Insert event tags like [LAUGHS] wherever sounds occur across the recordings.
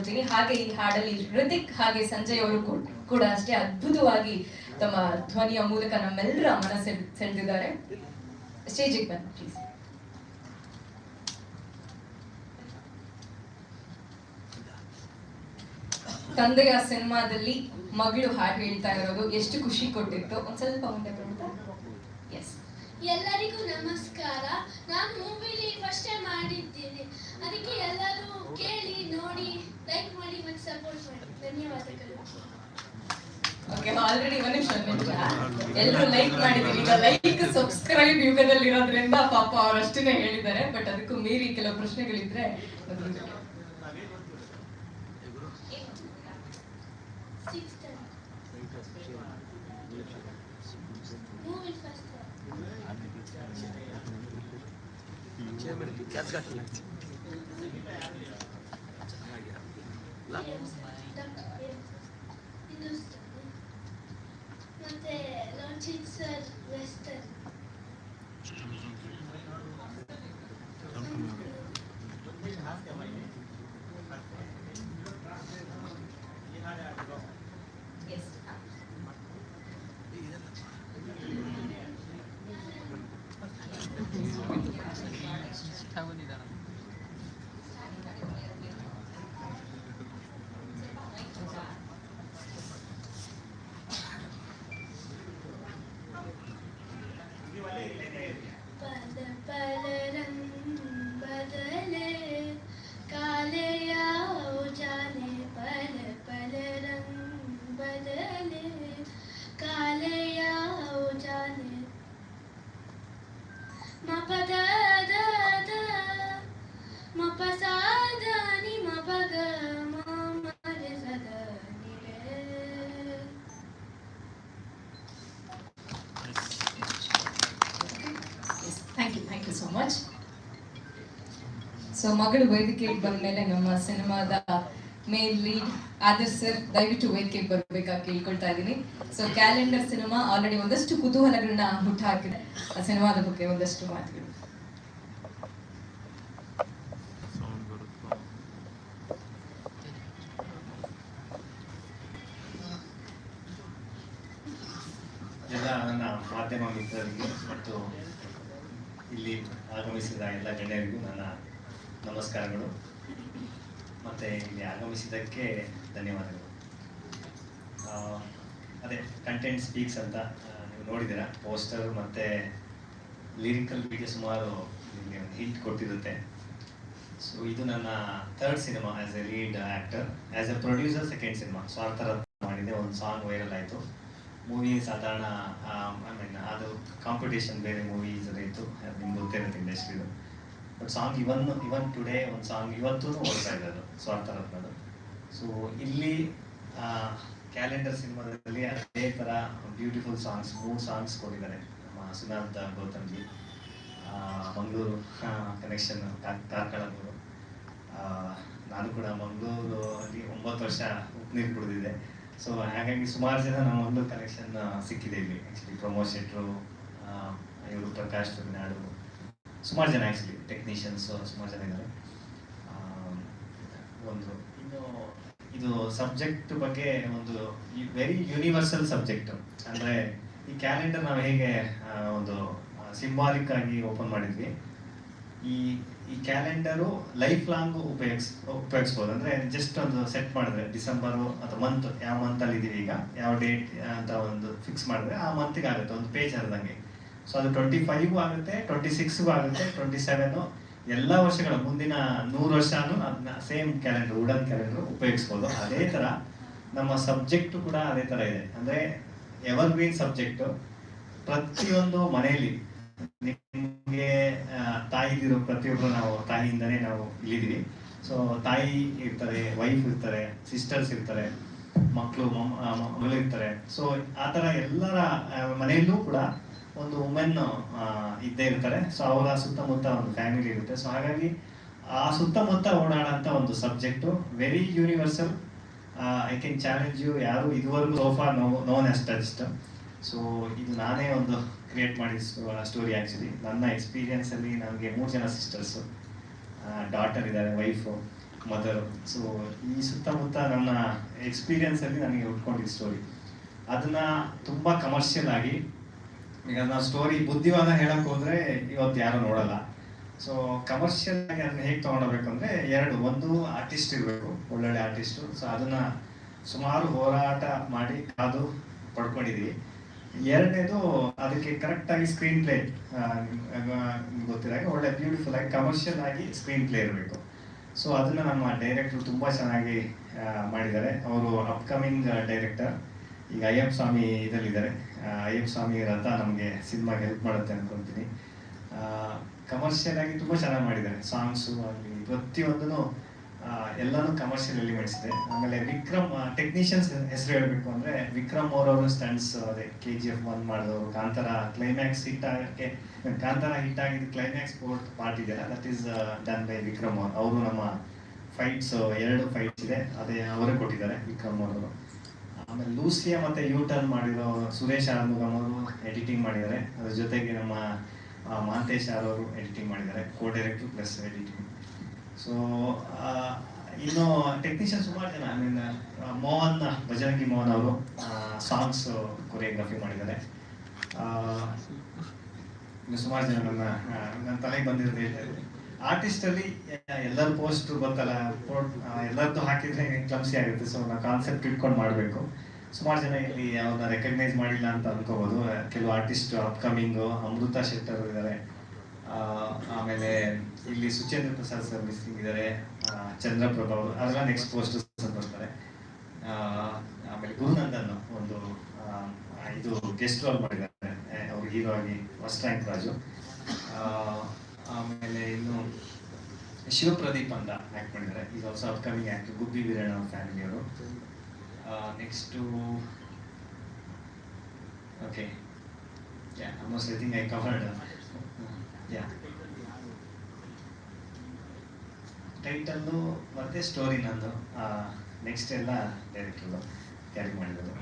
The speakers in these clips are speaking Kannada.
ಕೇಳ್ಕೊಳ್ತೀನಿ ಹಾಗೆ ಈ ಹಾಡಲ್ಲಿ ಹೃದಿಕ್ ಹಾಗೆ ಸಂಜಯ್ ಅವರು ಕೂಡ ಅಷ್ಟೇ ಅದ್ಭುತವಾಗಿ ತಮ್ಮ ಧ್ವನಿಯ ಮೂಲಕ ನಮ್ಮೆಲ್ಲರ ಮನಸ್ಸೆ ಸೆಳೆದಿದ್ದಾರೆ. ಸ್ಟೇಜಿಗೆ ಬನ್ನಿ ಪ್ಲೀಸ್ ತಂದೆಯ ಸಿನಿಮಾದಲ್ಲಿ ಮಗಳು ಹಾಡು ಹೇಳ್ತಾ ಇರೋದು ಎಷ್ಟು ಖುಷಿ ಕೊಟ್ಟಿತ್ತು? ಒಂದ್ ಸ್ವಲ್ಪ ಮುಂದೆ ಎಲ್ಲರಿಗೂ ನಮಸ್ಕಾರ. ನಾನು ಮೂವಿಲಿ ಫಸ್ಟ್ ಮಾಡಿದ್ದೀನಿ ಅದಕ್ಕೆ ಎಲ್ಲರೂ ಕೇಳಿ ನೋಡಿ ಲೈಕ್ ಮಾಡಿ ಮತ್ತು ಸಪೋರ್ಟ್ ಮಾಡಿ. ಧನ್ಯವಾದಗಳು. ಓಕೆ ಆಲ್ರೆಡಿ ಒಂದು ನಿಮಿಷ ಎಲ್ಲರೂ ಲೈಕ್ ಮಾಡಿದೀವಿ ಈಗ ಲೈಕ್ ಸಬ್ಸ್ಕ್ರೈಬ್ ಯುಗದಲ್ಲಿ ಇರೋದ್ರಿಂದ ಪಾಪ ಅವರಷ್ಟನ್ನೇ ಹೇಳಿದ್ದಾರೆ ಬಟ್ ಅದಕ್ಕೂ ಮೀರಿ ಕೆಲವು ಪ್ರಶ್ನೆಗಳಿದ್ರೆ ಮೊದಲು six time movie first Hindustani ಮತ್ತೆ ಲಾಂಚಿಂಗ್ ಸರ್ ವೆಸ್ಟರ್ನ್ ಎಸ್ ಪದ ಪಲರಂ ಬದಲೆ ಕಾಲೆಯ ಉಜಾಲೆ ಪಲ ಪಲರಂ ಬದಲೆ ಕಾಲೆಯ ಉಜಾಲೆ ಮಪದ ದ ದ ಮಪ ಸಾದ ನಿ ಮಪಗ ಮರೆ ಸದ ನಿರೆ thank you thank you so much so ಮಗಳು ವೇದಿಕೆಗೆ ಬಂದ್ಮೇಲೆ ನಮ್ಮ ಸಿನಿಮಾದ ಮೇನ್ ಲೀಡ್ ಆದರ್ ಸರ್ ದಯವಿಟ್ಟು ವೇದಿಕೆಗೆ ಬರ್ಬೇಕಾಗಿ ಕೇಳ್ಕೊಳ್ತಾ ಇದ್ದೀನಿ. ಸೊ ಕ್ಯಾಲೆಂಡರ್ ಸಿನಿಮಾ ಆಲ್ರೆಡಿ ಒಂದಷ್ಟು ಕುತೂಹಲಗಳನ್ನ ಹುಟ್ಟುಹಾಕಿದೆ ಆ ಸಿನಿಮಾದ ಬಗ್ಗೆ ಒಂದಷ್ಟು ಮಾತುಗಳು. ಎಲ್ಲ ನನ್ನ ಮಾಧ್ಯಮ ಮಿತ್ರರಿಗೆ ಮತ್ತು ಇಲ್ಲಿ ಆಗಮಿಸಿದ ಎಲ್ಲ ಗಣ್ಯರಿಗೂ ನನ್ನ ನಮಸ್ಕಾರಗಳು. ಮತ್ತು ಇಲ್ಲಿ ಆಗಮಿಸಿದ್ದಕ್ಕೆ ಧನ್ಯವಾದಗಳು. ಅದೇ ಕಂಟೆಂಟ್ ಸ್ಪೀಕ್ಸ್ ಅಂತ ನೀವು ನೋಡಿದ್ದೀರಾ? ಪೋಸ್ಟರ್ ಮತ್ತು ಲಿರಿಕಲ್ ವಿಡಿಯೋ ಸುಮಾರು ನಿಮಗೆ ಒಂದು ಹಿಂಟ್ ಕೊಟ್ಟಿರುತ್ತೆ. ಸೊ ಇದು ನನ್ನ third cinema as a lead actor as a producer second cinema Swartha Ratna ಮಾಡಿದೆ. ಒಂದು ಸಾಂಗ್ ವೈರಲ್ ಆಯಿತು. ಮೂವಿ ಸಾಧಾರಣ ಐ ಮೀನ್ ಅದು ಕಾಂಪಿಟೇಷನ್ ಬೇರೆ ಮೂವೀಸ್ ಇತ್ತು. ನಿಮ್ಗೆ ಗೊತ್ತಿರುತ್ತೆ ಇಂಡಸ್ಟ್ರಿದು but song even even today ಒಂದು ಸಾಂಗ್ ಇವತ್ತು ಓಡ್ತಾ ಇದೆ ಅದು ಸ್ವಾರ್ಥ ರತ್ನದು ಸೊ ಇಲ್ಲಿ ಕ್ಯಾಲೆಂಡರ್ ಸಿನಿಮಾದಲ್ಲಿ ಅದೇ ಥರ ಬ್ಯೂಟಿಫುಲ್ ಸಾಂಗ್ಸ್ ಮೂರು ಸಾಂಗ್ಸ್ ಕೊಟ್ಟಿದ್ದಾರೆ. ನಮ್ಮ ಸುನಾಂತ ಗೌತಮ್ಜಿ ಮಂಗಳೂರು ಕನೆಕ್ಷನ್ ಕಾರ್ಕಳದವರು ನಾನು ಕೂಡ ಮಂಗಳೂರು ಅಲ್ಲಿ ಒಂಬತ್ತು ವರ್ಷ ಉಪ್ಪುನೀರು ಕುಡಿದಿದೆ ಸೊ ಹಾಗಾಗಿ ಸುಮಾರು ಜನ ನಮ್ಮ ಮಂಗಳೂರು ಕನೆಕ್ಷನ್ ಸಿಕ್ಕಿದೆ ಇಲ್ಲಿ. ಆ್ಯಕ್ಚುಲಿ ಪ್ರಮೋದ್ ಶೆಟ್ರು ಇವರು ಪ್ರಕಾಶ್ ತುಮಿನಾಡು ಸುಮಾರು ಜನ ಆ್ಯಕ್ಚುಲಿ ಟೆಕ್ನಿಷಿಯನ್ಸ್ ಸುಮಾರು ಜನ ಇದ್ದಾರೆ ಒಂದು ಇನ್ನು ಇದು ಸಬ್ಜೆಕ್ಟ್ ಬಗ್ಗೆ ಒಂದು ವೆರಿ ಯೂನಿವರ್ಸಲ್ ಸಬ್ಜೆಕ್ಟ್. ಅಂದರೆ ಈ ಕ್ಯಾಲೆಂಡರ್ ನಾವು ಹೇಗೆ ಒಂದು ಸಿಂಬಾಲಿಕ್ ಆಗಿ ಓಪನ್ ಮಾಡಿದ್ವಿ. ಈ ಈ ಕ್ಯಾಲೆಂಡರು ಲೈಫ್ ಲಾಂಗ್ ಉಪಯೋಗಿಸ್ ಉಪಯೋಗಿಸ್ಬೋದು. ಅಂದರೆ ಜಸ್ಟ್ ಒಂದು ಸೆಟ್ ಮಾಡಿದ್ರೆ ಡಿಸೆಂಬರು ಅಥವಾ ಮಂತ್ ಯಾವ ಮಂತಲ್ಲಿ ಇದ್ದೀವಿ ಈಗ ಯಾವ ಡೇಟ್ ಅಂತ ಒಂದು ಫಿಕ್ಸ್ ಮಾಡಿದ್ರೆ ಆ ಮಂತಿಗೆ ಆಗುತ್ತೆ. ಒಂದು ಪೇಜ್ ಹರಿದಂಗೆ ಸೊ ಅದು ಟ್ವೆಂಟಿ ಫೈವ್ಗೂ ಆಗುತ್ತೆ ಟ್ವೆಂಟಿ ಸಿಕ್ಸ್ಗೂ ಆಗುತ್ತೆ ಟ್ವೆಂಟಿ ಸೆವೆನು ಎಲ್ಲ ವರ್ಷಗಳ, ಮುಂದಿನ ನೂರು ವರ್ಷನೂ ಅದನ್ನ ಸೇಮ್ ಕ್ಯಾಲೆಂಡರ್ ವುಡನ್ ಕ್ಯಾಲೆಂಡರ್ ಉಪಯೋಗಿಸ್ಬೋದು. ಅದೇ ಥರ ನಮ್ಮ ಸಬ್ಜೆಕ್ಟು ಕೂಡ ಅದೇ ಥರ ಇದೆ. ಅಂದರೆ ಎವರ್ ಗ್ರೀನ್ ಸಬ್ಜೆಕ್ಟು ಪ್ರತಿಯೊಂದು ಮನೆಯಲ್ಲಿ ನಿಮಗೆ ತಾಯಿದಿರೋ ಪ್ರತಿಯೊಬ್ಬರು ನಾವು ತಾಯಿಯಿಂದನೇ ನಾವು ಇಲ್ಲಿದ್ದೀವಿ. ಸೊ ತಾಯಿ ಇರ್ತಾರೆ ವೈಫ್ ಇರ್ತಾರೆ ಸಿಸ್ಟರ್ಸ್ ಇರ್ತಾರೆ. ಮಕ್ಕಳು ಮಗಳಿರ್ತಾರೆ ಸೊ ಆ ಥರ ಎಲ್ಲರ ಮನೆಯಲ್ಲೂ ಕೂಡ ಒಂದು ವುಮೆನ್ ಇದ್ದೇ ಇರ್ತಾರೆ. ಸೊ ಅವರ ಸುತ್ತಮುತ್ತ ಒಂದು ಫ್ಯಾಮಿಲಿ ಇರುತ್ತೆ. ಸೊ ಹಾಗಾಗಿ ಆ ಸುತ್ತಮುತ್ತ ಓಡಾಡಂತ ಒಂದು subject very universal I can challenge you ಯಾರು ಇದುವರೆಗೂ so far no known as so ಇದು ನಾನೇ ಒಂದು ಕ್ರಿಯೇಟ್ ಮಾಡಿದ ಸ್ಟೋರಿ ಆ್ಯಕ್ಚುಲಿ ನನ್ನ ಎಕ್ಸ್ಪೀರಿಯನ್ಸಲ್ಲಿ ನನಗೆ ಮೂರು ಜನ ಸಿಸ್ಟರ್ಸು ಡಾಟರ್ ಇದ್ದಾರೆ ವೈಫು ಮದರ್ ಸೊ ಈ ಸುತ್ತಮುತ್ತ ನನ್ನ ಎಕ್ಸ್ಪೀರಿಯನ್ಸ್ ಅಲ್ಲಿ ನನಗೆ ಉಟ್ಕೊಂಡಿದ್ದ ಸ್ಟೋರಿ ಅದನ್ನ ತುಂಬಾ ಕಮರ್ಷಿಯಲ್ ಆಗಿ, ಈಗ ನಾವು ಸ್ಟೋರಿ ಬುದ್ಧಿವಾದ ಹೇಳಕ್ಕೆ ಹೋದ್ರೆ ಇವತ್ತು ಯಾರು ನೋಡಲ್ಲ. ಸೊ ಕಮರ್ಷಿಯಲ್ ಆಗಿ ಅದನ್ನ ಹೇಗೆ ತೊಗೊಂಡೋಗ್ಬೇಕು ಅಂದ್ರೆ ಎರಡು, ಒಂದು ಆರ್ಟಿಸ್ಟ್ ಇರಬೇಕು, ಒಳ್ಳೊಳ್ಳೆ ಆರ್ಟಿಸ್ಟ್ ಸೊ ಅದನ್ನ ಸುಮಾರು ಹೋರಾಟ ಮಾಡಿ ಕಾದು ಪಡ್ಕೊಂಡಿದ್ವಿ. ಎರಡನೇದು ಅದಕ್ಕೆ ಕರೆಕ್ಟ್ ಆಗಿ ಸ್ಕ್ರೀನ್ ಪ್ಲೇ ಗೊತ್ತಿರಾಗ ಒಳ್ಳೆ ಬ್ಯೂಟಿಫುಲ್ ಆಗಿ ಕಮರ್ಷಿಯಲ್ ಆಗಿ ಸ್ಕ್ರೀನ್ ಪ್ಲೇ ಇರಬೇಕು. ಸೊ ಅದನ್ನ ನಮ್ಮ ಡೈರೆಕ್ಟರ್ ತುಂಬಾ ಚೆನ್ನಾಗಿ ಮಾಡಿದ್ದಾರೆ. ಅವರು ಅಪ್ಕಮಿಂಗ್ ಡೈರೆಕ್ಟರ್ ಈಗ ಅಯ್ಯಪ್ಪ ಸ್ವಾಮಿ ಇದರಲ್ಲಿದ್ದಾರೆ. ಅಯ್ಯಪ್ಪ ಸ್ವಾಮಿ ರಥ ನಮಗೆ ಸಿನಿಮಾಗೆ ಹೆಲ್ಪ್ ಮಾಡುತ್ತೆ ಅನ್ಕೊಂತೀನಿ. ಕಮರ್ಷಿಯಲ್ ಆಗಿ ತುಂಬಾ ಚೆನ್ನಾಗಿ ಮಾಡಿದ್ದಾರೆ. ಸಾಂಗ್ಸು ಆಗಲಿ ಪ್ರತಿಯೊಂದೂ ಎಲ್ಲನೂ ಕಮರ್ಷಿಯಲ್ ಎಲಿಮೆಂಟ್ಸ್ ಇದೆ ಆಮೇಲೆ ವಿಕ್ರಮ್ ಟೆಕ್ನಿಷಿಯನ್ಸ್ ಹೆಸರು ಹೇಳಬೇಕು ಅಂದ್ರೆ ವಿಕ್ರಮ್ ಅವರವರು ಸ್ಟಂಟ್ಸ್ ಅದೇ ಕೆ ಜಿ ಎಫ್ ಒನ್ ಮಾಡಿದವರು, ಕಾಂತರ ಕ್ಲೈಮ್ಯಾಕ್ಸ್ ಹಿಟ್ ಆಗಕ್ಕೆ ಕಾಂತಾರ ಹಿಟ್ ಆಗಿದ್ದು ಕ್ಲೈಮ್ಯಾಕ್ಸ್ ಪೋರ್ಟ್ ಪಾರ್ಟ್ ಇದೆಯಲ್ಲ that is done by Vikram ಅವರು. ಅವರು ನಮ್ಮ ಫೈಟ್ಸ್ ಎರಡು ಫೈಟ್ಸ್ ಇದೆ. ಅದೇ ಅವರೇ ಕೊಟ್ಟಿದ್ದಾರೆ ವಿಕ್ರಮ್ ಅವರು ಆಮೇಲೆ ಲೂಸಿಯಾ ಮತ್ತೆ ಯೂ ಟರ್ನ್ ಮಾಡಿರೋ ಸುರೇಶ್ ಆನಂದಗಮ್ ಅವರು ಎಡಿಟಿಂಗ್ ಮಾಡಿದ್ದಾರೆ. ಅದ್ರ ಜೊತೆಗೆ ನಮ್ಮ ಮಾಂತೇಶ್ ಅವರು ಎಡಿಟಿಂಗ್ ಮಾಡಿದ್ದಾರೆ. Co director plus editing so ಇನ್ನು ಟೆಕ್ನಿಷಿಯನ್ ಸುಮಾರು ಜನ ಐ ಮೀನ್ ಮೋಹನ್ ಭಜರಂಗಿ ಮೋಹನ್ ಅವರು ಸಾಂಗ್ಸ್ ಕೊರಿಯೋಗ್ರಫಿ ಮಾಡಿದ್ದಾರೆ. ಆ, ಇನ್ನು ಸುಮಾರು ಜನ ನನ್ನ ನನ್ನ ತಲೆಗೆ ಬಂದಿರೋದು ಹೇಳ್ತಾರೆ ಆರ್ಟಿಸ್ಟ್ ಅಲ್ಲಿ ಎಲ್ಲರ ಪೋಸ್ಟ್ ಬಂತಲ್ಲ ಎಲ್ಲರದ್ದು ಹಾಕಿದ್ರೆ ಕ್ಲಮ್ಸಿ ಆಗುತ್ತೆ. ಸೊ ನಾವು ಕಾನ್ಸೆಪ್ಟ್ ಇಟ್ಕೊಂಡು ಮಾಡಬೇಕು. ಸುಮಾರು ಜನ ಇಲ್ಲಿ ಅವ್ರನ್ನ ರೆಕಗ್ನೈಸ್ ಮಾಡಿಲ್ಲ ಅಂತ ಅನ್ಕೋಬಹುದು ಕೆಲವು ಆರ್ಟಿಸ್ಟ್ ಅಪ್ಕಮಿಂಗ್ ಅಮೃತ ಶೆಟ್ಟರ್ ಇದ್ದಾರೆ ಆಮೇಲೆ ಇಲ್ಲಿ ಸುಚೇಂದ್ರ ಪ್ರಸಾದ್ ಸರ್ ಮಿಸ್ಸಿಂಗ್ ಇದ್ದಾರೆ ಚಂದ್ರಪ್ರಭಾ ಅವರು ಅದೆಲ್ಲ ನೆಕ್ಸ್ಟ್ ಪೋಸ್ಟ್ ಬರ್ತಾರೆ. ಆಮೇಲೆ ಗುರುನಂದನ್ ಒಂದು ಇದು ಗೆಸ್ಟ್ ರೋಲ್ ಮಾಡಿದ್ದಾರೆ. ಆಗಿ ಫಸ್ಟ್ ರ್ಯಾಂಕ್ ರಾಜು ಆಮೇಲೆ ಇನ್ನು ಶಿವಪ್ರದೀಪ್ ಅಂತ ಆ್ಯಕ್ಟ್ ಮಾಡಿದ್ದಾರೆ. ಈಗ also upcoming act Gubbi Veeranna ಅವ್ರ ಫ್ಯಾಮಿಲಿಯವರು next okay yeah almost I think I covered yeah title ಮತ್ತು ಸ್ಟೋರಿ ನಂದು. ನೆಕ್ಸ್ಟ್ ಎಲ್ಲ ಡೈರೆಕ್ಟ್ರು ಕ್ಯಾರಿ ಮಾಡಿರೋದು.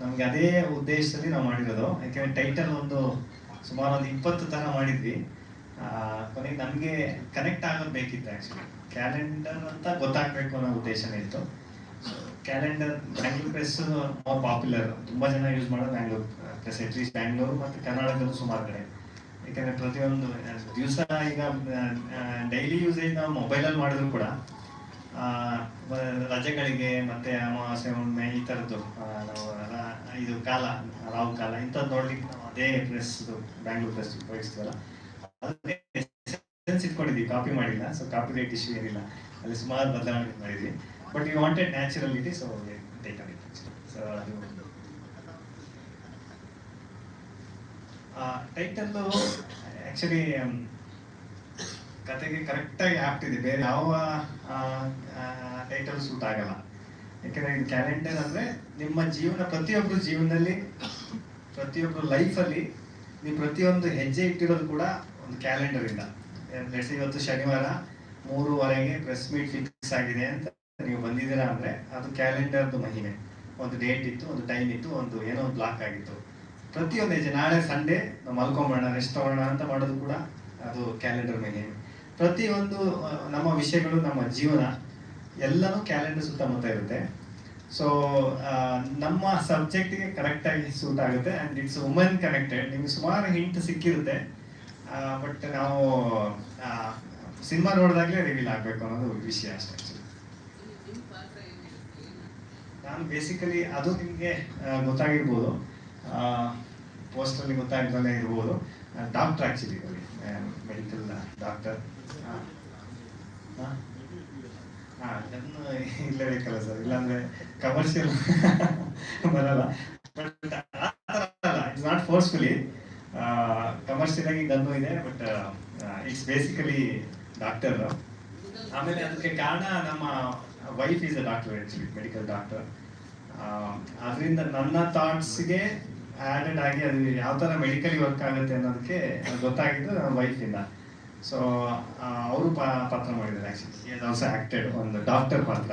ನಮ್ಗೆ ಅದೇ ಉದ್ದೇಶದಲ್ಲಿ ನಾವು ಮಾಡಿರೋದು. ಯಾಕೆಂದ್ರೆ ಟೈಟಲ್ ಒಂದು ಸುಮಾರು ಒಂದು ಇಪ್ಪತ್ತು ತರ ಮಾಡಿದ್ವಿ. ಕೊನೆಗೆ ನಮಗೆ ಕನೆಕ್ಟ್ ಆಗೋದು ಬೇಕಿತ್ತು ಆಕ್ಚುಲಿ ಕ್ಯಾಲೆಂಡರ್ ಅಂತ ಗೊತ್ತಾಗಬೇಕು ಅನ್ನೋ ಉದ್ದೇಶನೇ ಇತ್ತು. ಕ್ಯಾಲೆಂಡರ್ ಬ್ಯಾಂಗ್ಳೂರ್ ಪ್ರೆಸ್ ಪಾಪ್ಯುಲರ್ ತುಂಬಾ ಜನ ಯೂಸ್ ಮಾಡೋದು ಬ್ಯಾಂಗ್ಳೂರ್ ಪ್ರೆಸ್ ಅಟ್ಲೀಸ್ಟ್ ಬ್ಯಾಂಗ್ಳೂರು ಮತ್ತು ಕರ್ನಾಟಕದಲ್ಲೂ ಸುಮಾರು ಕಡೆ. ಯಾಕಂದ್ರೆ ಪ್ರತಿಯೊಂದು, ದಿವಸ ಈಗ ಡೈಲಿ ಯೂಸೇಜ್ ನಾವು ಮೊಬೈಲಲ್ಲಿ ಮಾಡಿದ್ರು ಕೂಡ ರಜೆಗಳಿಗೆ ಮತ್ತೆ ಅಮಾವಾಸ್ಯೆ, ಹುಣ್ಣಿಮೆ ಈ ಥರದ್ದು ನಾವು ಇದು ಕಾಲ ರಾವು ಕಾಲ, ಇಂಥದ್ದು ನೋಡ್ಲಿಕ್ಕೆ ನಾವು ಅದೇ ಪ್ರೆಸ್ ಬ್ಯಾಂಗ್ಳೂರ್ ಪ್ರೆಸ್ ಉಪಯೋಗಿಸ್ತೀವಲ್ಲ. ಇಟ್ಕೊಂಡಿದ್ವಿ ಕಾಪಿ ಮಾಡಿಲ್ಲ ಸೊ ಕಾಪಿ ರೇಟ್ ಇಶ್ಯೂ ಏನಿಲ್ಲ. ಅಲ್ಲಿ ಸುಮಾರು ಬದಲಾವಣೆ ಮಾಡಿದ್ವಿ. But you wanted naturality so taken it so ಅದು ಟೈಟಲ್ಲು ಆ್ಯಕ್ಚುಲಿ ಕತೆಗೆ ಕರೆಕ್ಟಾಗಿ ಇದೆ. ಬೇರೆ ಯಾವ ಟೈಟಲ್ ಸೂಟ್ ಆಗಲ್ಲ. ಯಾಕಂದ್ರೆ ಕ್ಯಾಲೆಂಡರ್ ಅಂದ್ರೆ ನಿಮ್ಮ ಜೀವನ ಪ್ರತಿಯೊಬ್ಬರು ಜೀವನದಲ್ಲಿ ಪ್ರತಿಯೊಬ್ಬರು ಲೈಫಲ್ಲಿ ನೀವು ಪ್ರತಿಯೊಂದು ಹೆಜ್ಜೆ ಇಟ್ಟಿರೋದು ಕೂಡ ಒಂದು ಕ್ಯಾಲೆಂಡರ್ ಇಂದ. ಲೆಟ್ಸ್ ಇವತ್ತು ಶನಿವಾರ, ಮೂರುವರೆಗೆ ಪ್ರೆಸ್ ಮೀಟ್ ಫಿಕ್ಸ್ ಆಗಿದೆ ಅಂತ ನೀವು ಬಂದಿದ್ದೀರಾ ಅಂದ್ರೆ ಅದು ಕ್ಯಾಲೆಂಡರ್ದು ಮಹಿಮೆ. ಒಂದು ಡೇಟ್ ಇತ್ತು, ಒಂದು ಟೈಮ್ ಇತ್ತು, ಒಂದು ಏನೋ ಒಂದು ಬ್ಲಾಕ್ ಆಗಿತ್ತು. ಪ್ರತಿಯೊಂದು ಹೆಜ್ಜೆ, ನಾಳೆ, ಸಂಡೇ, ನಾವು ಮಲ್ಕೊಂಬೋಣ ರೆಸ್ಟ್ ತಗೋಣ ಅಂತ ಮಾಡೋದು ಕೂಡ ಅದು ಕ್ಯಾಲೆಂಡರ್ ಮಹಿಮೆ. ಪ್ರತಿಯೊಂದು ನಮ್ಮ ವಿಷಯಗಳು ನಮ್ಮ ಜೀವನ ಎಲ್ಲನೂ ಕ್ಯಾಲೆಂಡರ್ ಸುತ್ತಮುತ್ತ ಇರುತ್ತೆ. ಸೊ ನಮ್ಮ ಸಬ್ಜೆಕ್ಟ್ಗೆ ಕರೆಕ್ಟಾಗಿ ಸೂಟ್ ಆಗುತ್ತೆ ಆ್ಯಂಡ್ ಇಟ್ಸ್ ವುಮೆನ್ ಕನೆಕ್ಟೆಡ್ ನಿಮ್ಗೆ ಸುಮಾರು ಹಿಂಟ್ ಸಿಕ್ಕಿರುತ್ತೆ. ಬಟ್ ನಾವು ಸಿನಿಮಾ ನೋಡಿದಾಗಲೇ ರಿವೀಲ್ ಆಗಬೇಕು ಅನ್ನೋದು ವಿಷಯ ಅಷ್ಟೇ ಆ್ಯಕ್ಚುಲಿ ನಾನು ಬೇಸಿಕಲಿ ಅದು ನಿಮಗೆ ಗೊತ್ತಾಗಿರ್ಬೋದು. ಪೋಸ್ಟಲ್ಲಿ ಗೊತ್ತಾಗ್ದಲೇ ಇರ್ಬೋದು. ಡಾಕ್ಟರ್ ಆ್ಯಕ್ಚುಲಿ ಮೆಡಿಕಲ್ ಡಾಕ್ಟರ್ ಹಾಂ ಬೇಕಲ್ಲ ಸರ್ ಇಲ್ಲಾಂದ್ರೆ ಕಮರ್ಷಿಯಲ್ [LAUGHS] ಬರಲ್ಲ. But it's not forcefully commercial ಆಗಿ ಗನ್ನು ಇದೆ ಬಟ್ ಇಟ್ಸ್ ಬೇಸಿಕಲಿ ಡಾಕ್ಟರ್ ಆಮೇಲೆ ಅದಕ್ಕೆ ಕಾರಣ ನಮ್ಮ wife is a doctor actually medical doctor ಅದರಿಂದ ನನ್ನ ಥಾಟ್ಸ್ಗೆ ಆ್ಯಡೆಡ್ ಆಗಿ ಅದು ಯಾವ ಥರ ಮೆಡಿಕಲಿ ವರ್ಕ್ ಆಗುತ್ತೆ ಅನ್ನೋದಕ್ಕೆ ಗೊತ್ತಾಗಿದ್ದು ನನ್ನ ವೈಫಿಂದ ಸೊ ಅವರು ಪಾತ್ರ ಮಾಡಿದ್ದಾರೆ ಆ್ಯಕ್ಚುಲಿ ಆಲ್ಸೋ ಆಕ್ಟೆಡ್ ಒಂದು ಡಾಕ್ಟರ್ ಪಾತ್ರ.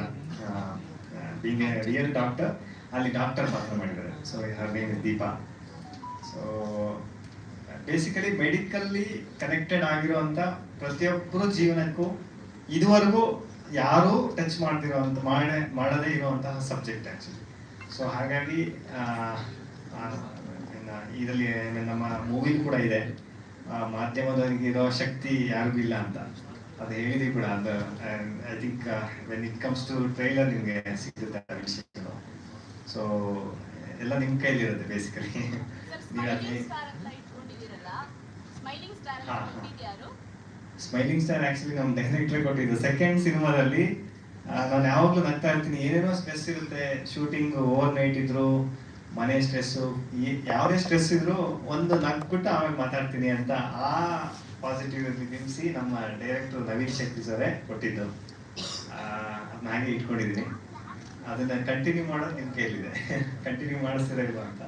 ಬೀಂಗ್ ಎ ರಿಯಲ್ ಡಾಕ್ಟರ್ ಅಲ್ಲಿ ಡಾಕ್ಟರ್ ಪಾತ್ರ ಮಾಡಿದ್ದಾರೆ. So her name is Deepa so basically medically connected ಆಗಿರುವಂಥ ಪ್ರತಿಯೊಬ್ಬರು ಜೀವನಕ್ಕೂ ಇದುವರೆಗೂ ಯಾರೂ ಟಚ್ ಮಾಡ್ತಿರೋವಂಥ ಮಾಡೇ, ಮಾಡದೇ ಇರುವಂತಹ ಸಬ್ಜೆಕ್ಟ್ ಆ್ಯಕ್ಚುಲಿ ಸೊ ಹಾಗಾಗಿ ಇದರಲ್ಲಿ, ನಮ್ಮ ಮೂವಿ ಕೂಡ ಇದೆ. ಮಾಧ್ಯಮದವರಿಗೆ ಇರೋ ಶಕ್ತಿ ಯಾರಿಗೂ ಇಲ್ಲ ಅಂತ. ಅದು ಹೇಳಿದ್ವಿ ಕೂಡ ಅದು I think when it comes to trailer ನಿಮಗೆ ಸಿಗುತ್ತೆ ಆ ವಿಷಯಗಳು. ಸೊ ಎಲ್ಲ ನಿಮ್ಮ ಕೈಲಿರುತ್ತೆ ಬೇಸಿಕಲಿ ನೀವು. ಸ್ಮೈಲಿಂಗ್ ಸ್ಟಾರ್ ಆಕ್ಚುಲಿ ನಮ್ಮ ಡೈರೆಕ್ಟರ್ ಕೊಟ್ಟಿದ್ದು ಸೆಕೆಂಡ್ ಸಿನಿಮಾದಲ್ಲಿ ನಾನು ಯಾವಾಗಲೂ ನಗ್ತಾ ಇರ್ತೀನಿ ಏನೇನೋ ಸ್ಟ್ರೆಸ್ ಇರುತ್ತೆ ಶೂಟಿಂಗ್ ಓವರ್ ನೈಟ್ ಇದ್ರು ಮನೆ ಸ್ಟ್ರೆಸ್ಸು ಯಾವುದೇ ಸ್ಟ್ರೆಸ್ ಇದ್ರು ಒಂದು ನಗ್ಬಿಟ್ಟು ಆಮೇಲೆ ಮಾತಾಡ್ತೀನಿ ಅಂತ ಆ ಪಾಸಿಟಿವ್ ಬಿಂಬಿಸಿ ನಮ್ಮ ಡೈರೆಕ್ಟರ್ ನವೀನ್ ಶಕ್ತಿ ಸರೇ ಕೊಟ್ಟಿದ್ದು. ಅದನ್ನ ಹಾಗೆ ಇಟ್ಕೊಂಡಿದ್ದೀನಿ. ಅದನ್ನ ಕಂಟಿನ್ಯೂ ಮಾಡೋದು ನಿಮ್ಮ ಕೇಳಿದೆ ಕಂಟಿನ್ಯೂ [LAUGHS] ಮಾಡಿಸ್ತಿರಲ್ವ ಇಲ್ವಾ ಅಂತ